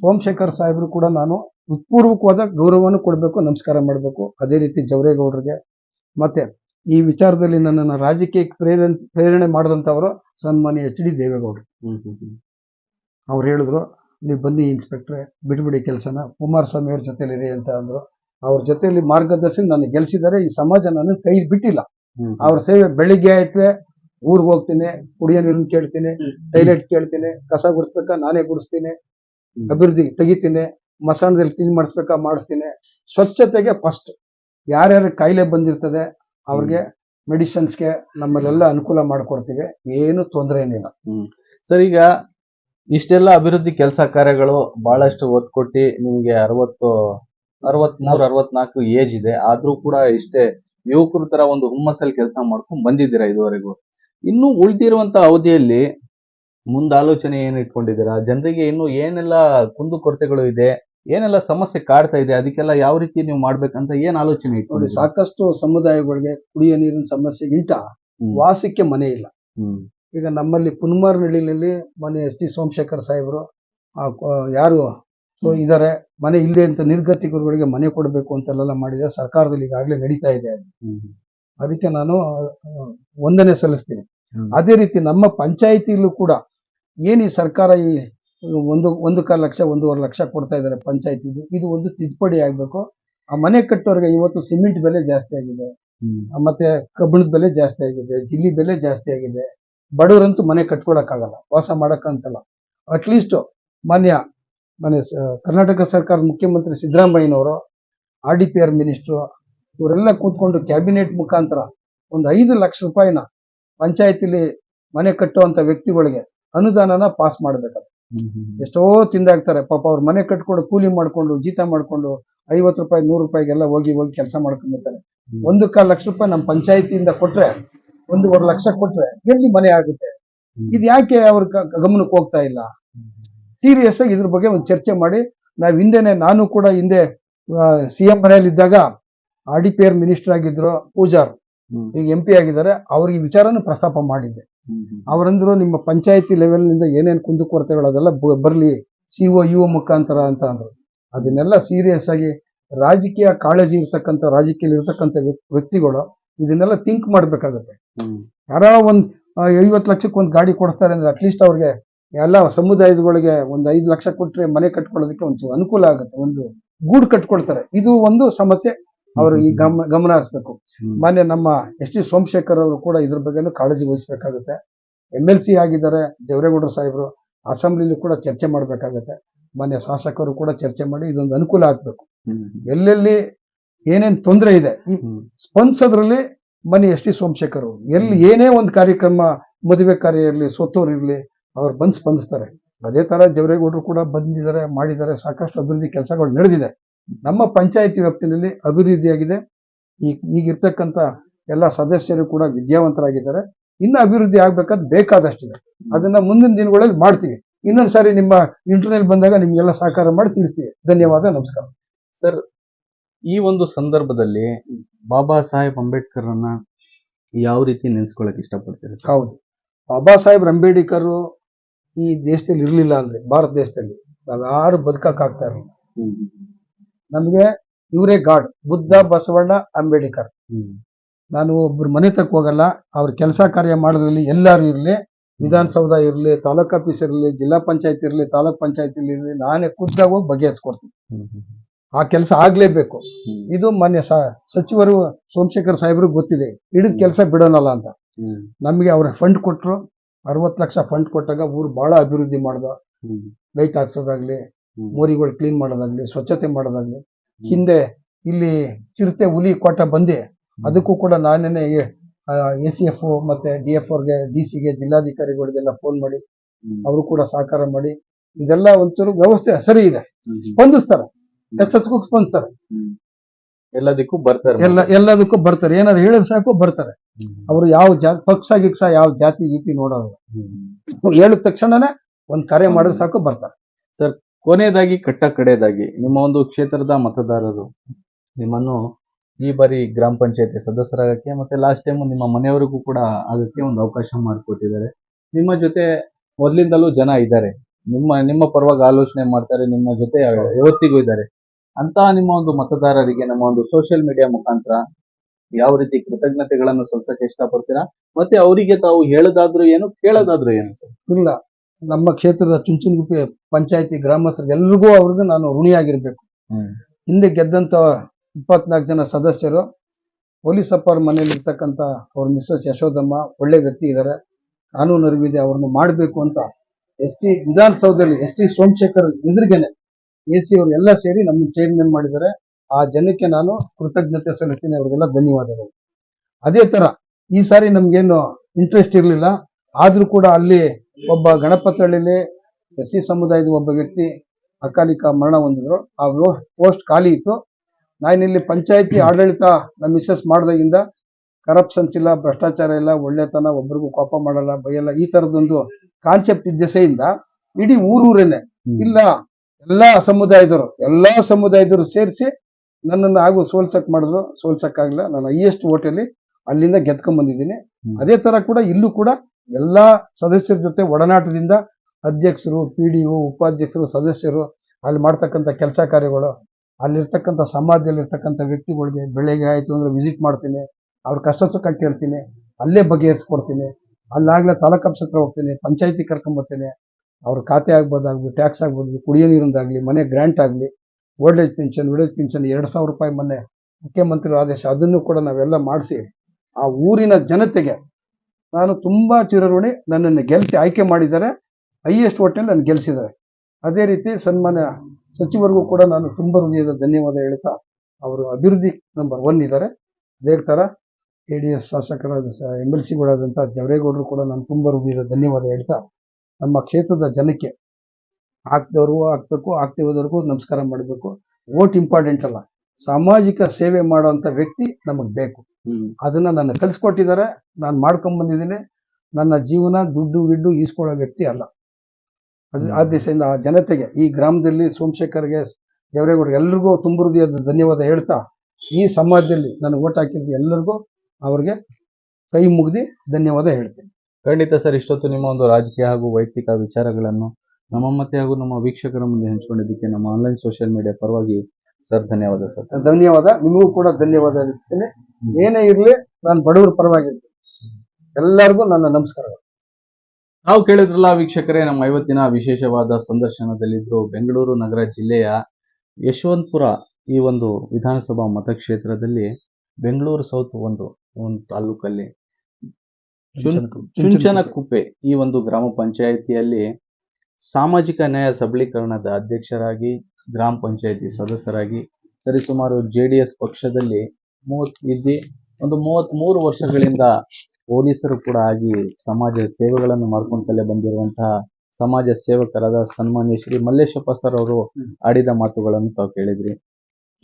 ಸೋಮಶೇಖರ್ ಸಾಹೇಬರು ಕೂಡ ನಾನು ಉತ್ಪೂರ್ವಕವಾದ ಗೌರವವನ್ನು ಕೊಡಬೇಕು ನಮಸ್ಕಾರ ಮಾಡಬೇಕು. ಅದೇ ರೀತಿ ಜವರೇಗೌಡರಿಗೆ. ಮತ್ತೆ ಈ ವಿಚಾರದಲ್ಲಿ ನನ್ನನ್ನು ರಾಜಕೀಯಕ್ಕೆ ಪ್ರೇರಣೆ ಪ್ರೇರಣೆ ಮಾಡಿದಂಥವರು ಸನ್ಮಾನ್ಯ ಎಚ್ ಡಿ ದೇವೇಗೌಡರು. ಅವ್ರು ಹೇಳಿದ್ರು ನೀವು ಬನ್ನಿ ಇನ್ಸ್ಪೆಕ್ಟ್ರೆ ಬಿಡ್ಬಿಡಿ ಕೆಲಸನ. ಕುಮಾರಸ್ವಾಮಿ ಅವ್ರ ಜೊತೆಲಿರಿ ಅಂತ ಅಂದ್ರು. ಅವ್ರ ಜೊತೆಲಿ ಮಾರ್ಗದರ್ಶಿ ನನ್ನ ಗೆಲ್ಸಿದ್ದಾರೆ ಈ ಸಮಾಜ ನನ್ನ ಕೈ ಬಿಟ್ಟಿಲ್ಲ. ಅವ್ರ ಸೇವೆ ಬೆಳಿಗ್ಗೆ ಆಯ್ತು ಊರ್ಗ್ ಹೋಗ್ತೀನಿ ಕುಡಿಯೋ ನೀರನ್ನ ಕೇಳ್ತೀನಿ ಟೈಲೆಟ್ ಕೇಳ್ತೀನಿ ಕಸ ಗುಡಿಸ್ಬೇಕ ನಾನೇ ಗುಡಿಸ್ತೀನಿ ಅಭಿವೃದ್ಧಿ ತೆಗಿತೀನಿ ಮಸಾಣದಲ್ಲಿ ಕ್ಲೀನ್ ಮಾಡಿಸ್ಬೇಕಾ ಮಾಡಿಸ್ತೀನಿ. ಸ್ವಚ್ಛತೆಗೆ ಫಸ್ಟ್ ಯಾರ್ಯಾರ ಕಾಯಿಲೆ ಬಂದಿರ್ತದೆ ಅವ್ರಿಗೆ ಮೆಡಿಸಿನ್ಸ್ಗೆ ನಮ್ಮಲ್ಲೆಲ್ಲ ಅನುಕೂಲ ಮಾಡ್ಕೊಡ್ತೀವಿ. ಏನು ತೊಂದರೆ ಏನಿಲ್ಲ ಸರ್ ಈಗ ಇಷ್ಟೆಲ್ಲ ಅಭಿವೃದ್ಧಿ ಕೆಲಸ ಕಾರ್ಯಗಳು ಬಹಳಷ್ಟು ಒತ್ತು ಕೊಟ್ಟು ನಿಮ್ಗೆ ಅರವತ್ತು ಅರವತ್ಮೂರು ಅರವತ್ನಾಲ್ಕು ಏಜ್ ಇದೆ. ಆದ್ರೂ ಕೂಡ ಇಷ್ಟೇ ಯುವಕರ ತರ ಒಂದು ಹುಮ್ಮಸ್ಸಲ್ಲಿ ಕೆಲಸ ಮಾಡ್ಕೊಂಡು ಬಂದಿದ್ದೀರಾ ಇದುವರೆಗೂ? ಇನ್ನು ಉಳಿದಿರುವಂತ ಅವಧಿಯಲ್ಲಿ ಮುಂದ ಆಲೋಚನೆ ಏನ್ ಇಟ್ಕೊಂಡಿದ್ದೀರಾ? ಜನರಿಗೆ ಇನ್ನು ಏನೆಲ್ಲ ಕುಂದು ಕೊರತೆಗಳು ಇದೆ? ಏನೆಲ್ಲ ಸಮಸ್ಯೆ ಕಾಡ್ತಾ ಇದೆ? ಅದಕ್ಕೆಲ್ಲ ಯಾವ ರೀತಿ ನೀವು ಮಾಡ್ಬೇಕಂತ ಏನ್ ಆಲೋಚನೆ ಇಟ್ಕೊಂಡು ಸಾಕಷ್ಟು ಸಮುದಾಯಗಳಿಗೆ ಕುಡಿಯೋ ನೀರಿನ ಸಮಸ್ಯೆಗಿಂತ ಹ್ಮ್. ವಾಸಕ್ಕೆ ಮನೆ ಇಲ್ಲ. ಹ್ಮ್. ಈಗ ನಮ್ಮಲ್ಲಿ ಪುನ್ಮಾರ್ನಹಳ್ಳಿನಲ್ಲಿ ಮನೆ ಎಸ್ ಟಿ ಸೋಮಶೇಖರ್ ಸಾಹೇಬರು ಯಾರು? ಸೊ ಇದಾರೆ. ಮನೆ ಇಲ್ಲದೆ ಅಂತ ನಿರ್ಗತಿಕರುಗಳಿಗೆ ಮನೆ ಕೊಡಬೇಕು ಅಂತೆಲ್ಲ ಮಾಡಿದ್ರೆ ಸರ್ಕಾರದಲ್ಲಿ ಈಗಾಗಲೇ ನಡೀತಾ ಇದೆ ಅದು. ಅದಕ್ಕೆ ನಾನು ವಂದನೆ ಸಲ್ಲಿಸ್ತೀನಿ. ಅದೇ ರೀತಿ ನಮ್ಮ ಪಂಚಾಯಿತಿಯಲ್ಲೂ ಕೂಡ ಏನು ಈ ಸರ್ಕಾರ ಈ ಒಂದು ಒಂದು ಕಾಲು ಲಕ್ಷ ಒಂದೂವರೆ ಲಕ್ಷ ಕೊಡ್ತಾ ಇದ್ದಾರೆ ಪಂಚಾಯತಿದು. ಇದು ಒಂದು ತಿದ್ದುಪಡಿ ಆಗಬೇಕು. ಆ ಮನೆ ಕಟ್ಟೋರಿಗೆ ಇವತ್ತು ಸಿಮೆಂಟ್ ಬೆಲೆ ಜಾಸ್ತಿ ಆಗಿದೆ. ಮತ್ತೆ ಕಬ್ಬಿಣದ ಬೆಲೆ ಜಾಸ್ತಿ ಆಗಿದೆ ಜಿಲ್ಲಿ ಬೆಲೆ ಜಾಸ್ತಿ ಆಗಿದೆ. ಬಡವರಂತೂ ಮನೆ ಕಟ್ಕೊಳಕ್ಕಾಗಲ್ಲ ವಾಸ ಮಾಡಕ್ಕಂತಲ್ಲ. ಅಟ್ಲೀಸ್ಟ್ ಮಾನ್ಯ ಮನೆ ಕರ್ನಾಟಕ ಸರ್ಕಾರ ಮುಖ್ಯಮಂತ್ರಿ ಸಿದ್ದರಾಮಯ್ಯನವರು R D P R minister ಇವರೆಲ್ಲ ಕೂತ್ಕೊಂಡು ಕ್ಯಾಬಿನೆಟ್ ಮುಖಾಂತರ ಒಂದು ಐದು ಲಕ್ಷ ರೂಪಾಯಿನ ಪಂಚಾಯತಿಲಿ ಮನೆ ಕಟ್ಟುವಂತ ವ್ಯಕ್ತಿಗಳಿಗೆ ಅನುದಾನನ ಪಾಸ್ ಮಾಡಬೇಕು ಹ್ಮ್ ಹ್ಮ್ ಎಷ್ಟೋ ತಿಂದಾಗ್ತಾರೆ ಪಾಪ ಅವ್ರ ಮನೆ ಕಟ್ಕೊಂಡು ಕೂಲಿ ಮಾಡ್ಕೊಂಡು ಜೀತ ಮಾಡ್ಕೊಂಡು ಐವತ್ತು ರೂಪಾಯಿ ನೂರು ರೂಪಾಯಿಗೆಲ್ಲ ಹೋಗಿ ಹೋಗಿ ಕೆಲಸ ಮಾಡ್ಕೊಂಡಿರ್ತಾರೆ. ಒಂದು ಕಾಲು ಲಕ್ಷ ರೂಪಾಯಿ ನಮ್ಮ ಪಂಚಾಯತಿಯಿಂದ ಕೊಟ್ರೆ ಒಂದೂವರೆ ಲಕ್ಷ ಕೊಟ್ರೆ ಎಲ್ಲಿ ಮನೆ ಆಗುತ್ತೆ. ಇದು ಯಾಕೆ ಅವ್ರ ಗಮನಕ್ಕೆ ಹೋಗ್ತಾ ಇಲ್ಲ? ಸೀರಿಯಸ್ ಆಗಿ ಇದ್ರ ಬಗ್ಗೆ ಒಂದು ಚರ್ಚೆ ಮಾಡಿ. ನಾವ್ ಹಿಂದೆನೆ ನಾನು ಕೂಡ ಹಿಂದೆ ಸಿ ಎಂ ಮನೆಯಲ್ಲಿ ಇದ್ದಾಗ R D P R minister ಆಗಿದ್ರು ಪೂಜಾರ್. ಈಗ ಎಂ ಪಿ ಆಗಿದ್ದಾರೆ. ಅವ್ರಿಗೆ ವಿಚಾರನೂ ಪ್ರಸ್ತಾಪ ಮಾಡಿದ್ದೆ. ಅವರಂದ್ರು ನಿಮ್ಮ ಪಂಚಾಯತಿ ಲೆವೆಲ್ನಿಂದ ಏನೇನು ಕುಂದುಕೊರತೆಗಳು ಅದೆಲ್ಲ ಬರಲಿ ಸಿ ಒ ಯು ಮುಖಾಂತರ ಅಂತ ಅಂದ್ರು. ಅದನ್ನೆಲ್ಲ ಸೀರಿಯಸ್ ಆಗಿ ರಾಜಕೀಯ ಕಾಳಜಿ ಇರ್ತಕ್ಕಂಥ ರಾಜಕೀಯ ಇರ್ತಕ್ಕಂಥ ವ್ಯ- ವ್ಯಕ್ತಿಗಳು ಇದನ್ನೆಲ್ಲ ಥಿಂಕ್ ಮಾಡ್ಬೇಕಾಗತ್ತೆ. ಯಾರೋ ಒಂದ್ ಐವತ್ತು ಲಕ್ಷಕ್ಕೆ ಒಂದು ಗಾಡಿ ಕೊಡಿಸ್ತಾರೆ ಅಂದ್ರೆ ಅಟ್ಲೀಸ್ಟ್ ಅವ್ರಿಗೆ ಎಲ್ಲ ಸಮುದಾಯದಗಳಿಗೆ ಒಂದು ಐದು ಲಕ್ಷ ಕೊಟ್ರೆ ಮನೆ ಕಟ್ಕೊಳ್ಳೋದಕ್ಕೆ ಒಂದು ಅನುಕೂಲ ಆಗುತ್ತೆ ಒಂದು ಗೂಡು ಕಟ್ಕೊಳ್ತಾರೆ. ಇದು ಒಂದು ಸಮಸ್ಯೆ ಅವರು ಈ ಗಮ ಗಮನ ಹರಿಸ್ಬೇಕು. ಮಾನ್ಯ ನಮ್ಮ ಎಸ್ ಟಿ ಸೋಮಶೇಖರ್ ಅವರು ಕೂಡ ಇದ್ರ ಬಗ್ಗೆನೂ ಕಾಳಜಿ ವಹಿಸ್ಬೇಕಾಗುತ್ತೆ. ಎಂ ಎಲ್ ಸಿ ಆಗಿದ್ದಾರೆ ದೇವರೇಗೌಡರು ಸಾಹೇಬರು ಅಸೆಂಬ್ಲಿಲಿ ಕೂಡ ಚರ್ಚೆ ಮಾಡಬೇಕಾಗತ್ತೆ. ಮಾನ್ಯ ಶಾಸಕರು ಕೂಡ ಚರ್ಚೆ ಮಾಡಿ ಇದೊಂದು ಅನುಕೂಲ ಆಗ್ಬೇಕು. ಎಲ್ಲೆಲ್ಲಿ ಏನೇನ್ ತೊಂದರೆ ಇದೆ ಸ್ಪಂದಿಸೋದ್ರಲ್ಲಿ ಮನೆ ಎಸ್ ಟಿ ಸೋಮಶೇಖರ್ ಅವರು. ಎಲ್ಲಿ ಏನೇ ಒಂದು ಕಾರ್ಯಕ್ರಮ ಮದುವೆ ಕಾರ್ಯ ಇರಲಿ ಸ್ವತ್ತೂರು ಇರಲಿ ಅವ್ರು ಬಂದು ಸ್ಪಂದಿಸ್ತಾರೆ. ಅದೇ ತರ ಜವರೇಗೌಡರು ಕೂಡ ಬಂದಿದ್ದಾರೆ ಮಾಡಿದ್ದಾರೆ ಸಾಕಷ್ಟು ಅಭಿವೃದ್ಧಿ ಕೆಲಸಗಳು ನಡೆದಿದೆ. ನಮ್ಮ ಪಂಚಾಯತಿ ವ್ಯಾಪ್ತಿನಲ್ಲಿ ಅಭಿವೃದ್ಧಿಯಾಗಿದೆ. ಈಗ ಈಗಿರ್ತಕ್ಕಂಥ ಎಲ್ಲ ಸದಸ್ಯರು ಕೂಡ ವಿದ್ಯಾವಂತರಾಗಿದ್ದಾರೆ. ಇನ್ನು ಅಭಿವೃದ್ಧಿ ಆಗ್ಬೇಕಾದ್ ಬೇಕಾದಷ್ಟಿದೆ. ಅದನ್ನ ಮುಂದಿನ ದಿನಗಳಲ್ಲಿ ಮಾಡ್ತೀವಿ. ಇನ್ನೊಂದು ಸಾರಿ ನಿಮ್ಮ ಇಂಟರ್ನೆಲ್ ಬಂದಾಗ ನಿಮ್ಗೆಲ್ಲ ಸಹಕಾರ ಮಾಡಿ ತಿಳಿಸ್ತೀವಿ. ಧನ್ಯವಾದ ನಮಸ್ಕಾರ. ಸರ್ ಈ ಒಂದು ಸಂದರ್ಭದಲ್ಲಿ ಬಾಬಾ ಸಾಹೇಬ್ ಅಂಬೇಡ್ಕರ್ನ ಯಾವ ರೀತಿ ನೆನ್ಸ್ಕೊಳಕ್ ಇಷ್ಟಪಡ್ತೀರಿ? ಹೌದು. ಬಾಬಾ ಸಾಹೇಬ್ ಅಂಬೇಡ್ಕರ್ ಈ ದೇಶದಲ್ಲಿ ಇರಲಿಲ್ಲ ಅಂದ್ರೆ ಭಾರತ ದೇಶದಲ್ಲಿ ನಾವ್ ಯಾರು ಬದುಕಕ್ ಆಗ್ತಾ ಇರಲಿಲ್ಲ ನಮ್ಗೆ ಇವರೇ ಗಾಡ್ ಬುದ್ಧ ಬಸವಣ್ಣ ಅಂಬೇಡ್ಕರ್. ಹ್ಮ್. ನಾನು ಒಬ್ರು ಮನೆ ತಕ್ಕ ಹೋಗಲ್ಲ ಅವ್ರ ಕೆಲಸ ಕಾರ್ಯ ಮಾಡೋದ್ರಲ್ಲಿ ಎಲ್ಲಾರು ಇರ್ಲಿ ವಿಧಾನಸೌಧ ಇರ್ಲಿ ತಾಲೂಕ್ ಆಫೀಸ್ ಇರ್ಲಿ ಜಿಲ್ಲಾ ಪಂಚಾಯತ್ ಇರ್ಲಿ ತಾಲೂಕ್ ಪಂಚಾಯತ್ ಇರ್ಲಿ ನಾನೇ ಖುದ್ದಾಗಿ ಹೋಗಿ ಬಗೆಹರಿಸ್ಕೊಡ್ತೀನಿ. ಆ ಕೆಲಸ ಆಗ್ಲೇಬೇಕು. ಇದು ಮಾನ್ಯ ಸಚಿವರು ಸೋಮಶೇಖರ್ ಸಾಹೇಬ್ರಿಗೆ ಗೊತ್ತಿದೆ. ಹಿಡಿದ ಕೆಲಸ ಬಿಡೋನಲ್ಲ ಅಂತ. ನಮಗೆ ಅವ್ರ ಫಂಡ್ ಕೊಟ್ರು. ಅರವತ್ತು ಲಕ್ಷ ಫಂಡ್ ಕೊಟ್ಟಾಗ ಊರು ಬಹಳ ಅಭಿವೃದ್ಧಿ ಮಾಡ್ದ. ಲೈಟ್ ಹಾಕ್ಸೋದಾಗ್ಲಿ. ಮೋರಿಗಳು ಕ್ಲೀನ್ ಮಾಡೋದಾಗ್ಲಿ ಸ್ವಚ್ಛತೆ ಮಾಡೋದಾಗ್ಲಿ. ಹಿಂದೆ ಇಲ್ಲಿ ಚಿರತೆ ಹುಲಿ ಕೋಟ ಬಂದೆ. ಅದಕ್ಕೂ ಕೂಡ ನಾನೇನೆ ಎ ಸಿ ಎಫ್ ಮತ್ತೆ ಡಿ ಎಫ್ ಅವ್ರಿಗೆ ಡಿ ಸಿಗೆ ಜಿಲ್ಲಾಧಿಕಾರಿಗಳಿಗೆಲ್ಲ ಫೋನ್ ಮಾಡಿ. ಅವರು ಕೂಡ ಸಹಕಾರ ಮಾಡಿ ಇದೆಲ್ಲ ಒಂಚೂರು ವ್ಯವಸ್ಥೆ ಸರಿ ಇದೆ. ಹ್ಮ್. ಎಸ್ ಸ್ಪಂದಿಸ್ತಾರೆ ಹ್ಮ್. ಎಲ್ಲದಕ್ಕೂ ಬರ್ತಾರೆ ಎಲ್ಲ ಎಲ್ಲದಕ್ಕೂ ಬರ್ತಾರೆ. ಏನಾದ್ರು ಹೇಳಿದ್ರೆ ಸಾಕು ಬರ್ತಾರೆ. ಅವರು ಯಾವ ಜಾತಿ ಪಕ್ಷ ಗಿಕ್ಷ ಯಾವ ಜಾತಿ ಗೀತಿ ನೋಡೋಲ್ಲ. ಹೇಳಿದ ತಕ್ಷಣನೇ ಒಂದ್ ಕಾರ್ಯ ಮಾಡಿದ್ರೆ ಸಾಕು ಬರ್ತಾರೆ. ಸರ್ ಕೊನೆಯದಾಗಿ ಕಟ್ಟ ಕಡೆಯದಾಗಿ ನಿಮ್ಮ ಒಂದು ಕ್ಷೇತ್ರದ ಮತದಾರರು ನಿಮ್ಮನ್ನು ಈ ಬಾರಿ ಗ್ರಾಮ ಪಂಚಾಯತಿ ಸದಸ್ಯರಾಗಕ್ಕೆ ಮತ್ತೆ ಲಾಸ್ಟ್ ಟೈಮ್ ನಿಮ್ಮ ಮನೆಯವರಿಗೂ ಕೂಡ ಅದಕ್ಕೆ ಒಂದು ಅವಕಾಶ ಮಾಡಿಕೊಟ್ಟಿದ್ದಾರೆ. ನಿಮ್ಮ ಜೊತೆ ಮೊದಲಿಂದಲೂ ಜನ ಇದ್ದಾರೆ. ನಿಮ್ಮ ನಿಮ್ಮ ಪರವಾಗಿ ಆಲೋಚನೆ ಮಾಡ್ತಾರೆ ನಿಮ್ಮ ಜೊತೆ ಯಾವತ್ತಿಗೂ ಇದ್ದಾರೆ. ಅಂತ ನಿಮ್ಮ ಒಂದು ಮತದಾರರಿಗೆ ನಮ್ಮ ಒಂದು ಸೋಷಿಯಲ್ ಮೀಡಿಯಾ ಮುಖಾಂತರ ಯಾವ ರೀತಿ ಕೃತಜ್ಞತೆಗಳನ್ನು ಸಲ್ಲಿಸಕ್ಕೆ ಇಷ್ಟಪಡ್ತೀರಾ? ಮತ್ತೆ ಅವರಿಗೆ ತಾವು ಹೇಳೋದಾದ್ರೂ ಏನು ಕೇಳೋದಾದ್ರೂ ಏನು ಸರ್? ಇಲ್ಲ. ನಮ್ಮ ಕ್ಷೇತ್ರದ ಚುಂಚನಗುಪ್ಪೆ ಪಂಚಾಯತಿ ಗ್ರಾಮಸ್ಥರಿಗೆಲ್ಲರಿಗೂ ಅವ್ರಿಗೆ ಅವ್ರಿಗೂ ನಾನು ಋಣಿಯಾಗಿರ್ಬೇಕು. ಹಿಂದೆ ಗೆದ್ದಂತ ಇಪ್ಪತ್ನಾಲ್ಕು ಜನ ಸದಸ್ಯರು ಪೊಲೀಸ್ ಅಪ್ಪರ ಮನೆಯಲ್ಲಿ ಇರ್ತಕ್ಕಂಥ ಅವ್ರ ಮಿಸ್ಸಸ್ ಯಶೋಧಮ್ಮ ಒಳ್ಳೆ ವ್ಯಕ್ತಿ ಇದ್ದಾರೆ. ಕಾನೂನು ಅರಿವಿದೆ ಅವ್ರನ್ನ ಮಾಡಬೇಕು ಅಂತ ಎಸ್ ಟಿ ವಿಧಾನಸೌಧದಲ್ಲಿ ಎಸ್ ಟಿ ಸೋಮಶೇಖರ್ ಎದುರಿಗೇನೆ ಎ ಸಿ ಅವರು ಎಲ್ಲ ಸೇರಿ ನಮ್ಮ ಚೇರ್ಮನ್ ಮಾಡಿದ್ದಾರೆ ಆ ಜನಕ್ಕೆ ನಾನು ಕೃತಜ್ಞತೆ ಸಲ್ಲಿಸ್ತೀನಿ ಅವರಿಗೆಲ್ಲ ಧನ್ಯವಾದಗಳು. ಅದೇ ತರ ಈ ಸಾರಿ ನಮ್ಗೇನು ಇಂಟ್ರೆಸ್ಟ್ ಇರಲಿಲ್ಲ ಆದ್ರೂ ಕೂಡ ಅಲ್ಲಿ ಒಬ್ಬ ಗಣಪತಳ್ಳಿಲಿ ಎಸ್ ಸಿ ಸಮುದಾಯದ ಒಬ್ಬ ವ್ಯಕ್ತಿ ಅಕಾಲಿಕ ಮರಣ ಹೊಂದಿದ್ರು. ಆ ಪೋಸ್ಟ್ ಖಾಲಿ ಇತ್ತು. ನಾನಿಲ್ಲಿ ಪಂಚಾಯತಿ ಆಡಳಿತ ನಮ್ಮ ಮಿಸ್ಸಸ್ ಮಾಡಿದಾಗಿಂದ ಕರಪ್ಷನ್ಸ್ ಇಲ್ಲ ಭ್ರಷ್ಟಾಚಾರ ಇಲ್ಲ ಒಳ್ಳೆತನ ಒಬ್ರಿಗೂ ಕೋಪ ಮಾಡಲ್ಲ ಬೈಯಲ್ಲ ಈ ತರದೊಂದು ಕಾನ್ಸೆಪ್ಟ್ ಇದ್ದಸೆಯಿಂದ ಇಡೀ ಊರೂರೇನೆ. ಇಲ್ಲ ಎಲ್ಲಾ ಸಮುದಾಯದವರು ಎಲ್ಲ ಸಮುದಾಯದವರು ಸೇರಿಸಿ ನನ್ನನ್ನು ಹಾಗೂ ಸೋಲ್ಸಕ್ ಮಾಡಿದ್ರು ಸೋಲ್ಸಕ್ಕಾಗಲ್ಲ ನಾನು ಹೈಯೆಸ್ಟ್ ಓಟಲ್ಲಿ ಅಲ್ಲಿಂದ ಗೆದ್ಕೊಂಡ್ ಬಂದಿದ್ದೀನಿ. ಅದೇ ತರ ಕೂಡ ಇಲ್ಲೂ ಕೂಡ ಎಲ್ಲ ಸದಸ್ಯರ ಜೊತೆ ಒಡನಾಟದಿಂದ ಅಧ್ಯಕ್ಷರು ಪಿ ಡಿ ಉಪಾಧ್ಯಕ್ಷರು ಸದಸ್ಯರು ಅಲ್ಲಿ ಮಾಡ್ತಕ್ಕಂಥ ಕೆಲಸ ಕಾರ್ಯಗಳು ಅಲ್ಲಿರ್ತಕ್ಕಂಥ ಸಮಾಜದಲ್ಲಿರ್ತಕ್ಕಂಥ ವ್ಯಕ್ತಿಗಳಿಗೆ ಬೆಳಗ್ಗೆ ಆಯಿತು ಅಂದರೆ ವಿಸಿಟ್ ಮಾಡ್ತೀನಿ ಅವ್ರ ಕಷ್ಟ ಸುಖ ಕೇಳ್ತೀನಿ ಅಲ್ಲೇ ಬಗೆಹರಿಸ್ಕೊಡ್ತೀನಿ ಅಲ್ಲಾಗ್ಲೇ ತಾಲೂಕು ಆಫೀಸ್ ಹತ್ರ ಹೋಗ್ತೀನಿ ಪಂಚಾಯತಿ ಕರ್ಕೊಂಬರ್ತೀನಿ ಅವ್ರ ಖಾತೆ ಆಗ್ಬೋದಾಗ್ಲಿ ಟ್ಯಾಕ್ಸ್ ಆಗ್ಬೋದು ಕುಡಿಯೋ ನೀರಿಂದಾಗಲಿ, ಮನೆ ಗ್ರ್ಯಾಂಟ್ ಆಗಲಿ ಓಲ್ಡ್ ಏಜ್ ಪೆನ್ಷನ್ ವಿಡೇಜ್ ಪೆನ್ಷನ್ ಎರಡು ಸಾವಿರ ರೂಪಾಯಿ ಮೊನ್ನೆ ಮುಖ್ಯಮಂತ್ರಿ ಆದೇಶ, ಅದನ್ನು ಕೂಡ ನಾವೆಲ್ಲ ಮಾಡಿಸಿ, ಆ ಊರಿನ ಜನತೆಗೆ ನಾನು ತುಂಬ ಚಿರಋಣಿ ನನ್ನನ್ನು ಗೆಲ್ಲಿಸಿ ಆಯ್ಕೆ ಮಾಡಿದ್ದಾರೆ ಹೈಯೆಸ್ಟ್ ಓಟ್ನಲ್ಲಿ ನಾನು ಗೆಲ್ಲಿಸಿದ್ದಾರೆ ಅದೇ ರೀತಿ ಸನ್ಮಾನ್ಯ ಸಚಿವರಿಗೂ ಕೂಡ ನಾನು ತುಂಬ ಹೃದಯದ ಧನ್ಯವಾದ ಹೇಳ್ತಾ ಅವರು ಅಭಿವೃದ್ಧಿ ನಂಬರ್ ಒನ್ ಇದ್ದಾರೆ. ಅದೇ ಥರ ಎ ಡಿ ಎಸ್ ಶಾಸಕರಾದ ಎಂ ಎಲ್ ಸಿಗಳಾದಂಥ ಜವರೇಗೌಡರು ಕೂಡ ನಾನು ತುಂಬ ಹೃದಯದ ಧನ್ಯವಾದ ಹೇಳ್ತಾ ನಮ್ಮ ಕ್ಷೇತ್ರದ ಜನಕ್ಕೆ ಆಗ್ತವ್ರಿಗೂ ಆಗ್ಬೇಕು ಆಗ್ದೇ ಹೋದವ್ರಿಗೂ ನಮಸ್ಕಾರ ಮಾಡಬೇಕು. ವೋಟ್ ಇಂಪಾರ್ಟೆಂಟ್ ಅಲ್ಲ. ಸಾಮಾಜಿಕ ಸೇವೆ ಮಾಡುವಂತ ವ್ಯಕ್ತಿ ನಮಗೆ ಬೇಕು. ಅದನ್ನ ನನ್ನ ಕಲಿಸ್ಕೊಟ್ಟಿದ್ದಾರೆ ನಾನು ಮಾಡ್ಕೊಂಡ್ ಬಂದಿದ್ದೀನಿ. ನನ್ನ ಜೀವನ ದುಡ್ಡು ಗಿಡ್ಡು ಈಸ್ಕೊಳ್ಳೋ ವ್ಯಕ್ತಿ ಅಲ್ಲ. ಅದು ಆ ದಿಸೆಯಿಂದ ಆ ಜನತೆಗೆ ಈ ಗ್ರಾಮದಲ್ಲಿ ಸೋಮಶೇಖರ್ಗೆ ದೇವರೇಗೌಡರಿಗೆ ಎಲ್ರಿಗೂ ತುಂಬ ಹೃದಯದ ಧನ್ಯವಾದ ಹೇಳ್ತಾ ಈ ಸಮಾಜದಲ್ಲಿ ನಾನು ಓಟ್ ಹಾಕಿದ್ದು ಎಲ್ಲರಿಗೂ ಅವ್ರಿಗೆ ಕೈ ಮುಗಿದು ಧನ್ಯವಾದ ಹೇಳ್ತೀನಿ. ಖಂಡಿತ ಸರ್ ಇಷ್ಟೊತ್ತು ನಿಮ್ಮ ಒಂದು ರಾಜಕೀಯ ಹಾಗೂ ವೈಯಕ್ತಿಕ ವಿಚಾರಗಳನ್ನು ನಮ್ಮ ಮತ್ತೆ ಹಾಗೂ ನಮ್ಮ ವೀಕ್ಷಕರ ಮುಂದೆ ಹಂಚಿಕೊಂಡಿದ್ದಕ್ಕೆ ನಮ್ಮ ಆನ್ಲೈನ್ ಸೋಷಿಯಲ್ ಮೀಡಿಯಾ ಪರವಾಗಿ ಸರ್ ಧನ್ಯವಾದ ಸರ್. ಧನ್ಯವಾದ. ನಿಮಗೂ ಕೂಡ ಧನ್ಯವಾದ ಇರ್ತೇನೆ ಏನೇ ಇರಲಿ ನಾನು ಬಡವರ ಪರವಾಗಿರ್ತೀನಿ. ಎಲ್ಲರಿಗೂ ನನ್ನ ನಮಸ್ಕಾರಗಳು. ನಾವು ಕೇಳಿದ್ರಲ್ಲ ವೀಕ್ಷಕರೇ ನಮ್ಮ ಇವತ್ತಿನ ವಿಶೇಷವಾದ ಸಂದರ್ಶನದಲ್ಲಿದ್ದರು ಬೆಂಗಳೂರು ನಗರ ಜಿಲ್ಲೆಯ ಯಶವಂತಪುರ ಈ ಒಂದು ವಿಧಾನಸಭಾ ಮತಕ್ಷೇತ್ರದಲ್ಲಿ ಬೆಂಗಳೂರು ಸೌತ್ ಒಂದು ಒಂದು ತಾಲೂಕಲ್ಲಿ ಚುನ್- ಚುಂಚನಕುಪ್ಪೆ ಈ ಒಂದು ಗ್ರಾಮ ಪಂಚಾಯಿತಿಯಲ್ಲಿ ಸಾಮಾಜಿಕ ನ್ಯಾಯ ಸಬಲೀಕರಣದ ಅಧ್ಯಕ್ಷರಾಗಿ ಗ್ರಾಮ ಪಂಚಾಯಿತಿ ಸದಸ್ಯರಾಗಿ ಸರಿಸುಮಾರು ಜೆ ಡಿ ಎಸ್ ಪಕ್ಷದಲ್ಲಿ ಮೂವತ್ ಇದ್ದಿ ಒಂದು ಮೂವತ್ತ್ ಮೂರು ವರ್ಷಗಳಿಂದ ಪೊಲೀಸರು ಕೂಡ ಆಗಿ ಸಮಾಜ ಸೇವೆಗಳನ್ನು ಮಾಡ್ಕೊಂತಲೇ ಬಂದಿರುವಂತಹ ಸಮಾಜ ಸೇವಕರಾದ ಸನ್ಮಾನ್ಯ ಶ್ರೀ ಮಲ್ಲೇಶಪ್ಪ ಸರ್ ಅವರು ಆಡಿದ ಮಾತುಗಳನ್ನು ತಾವು ಕೇಳಿದ್ರಿ.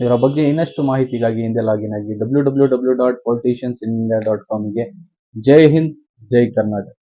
ಇದರ ಬಗ್ಗೆ ಇನ್ನಷ್ಟು ಮಾಹಿತಿಗಾಗಿ ಹಿಂದೆ ಲಾಗಿನ್ ಆಗಿ W W W dot politicians in India dot ಕಾಮ್ಗೆ Jai Hind Jai Karnataka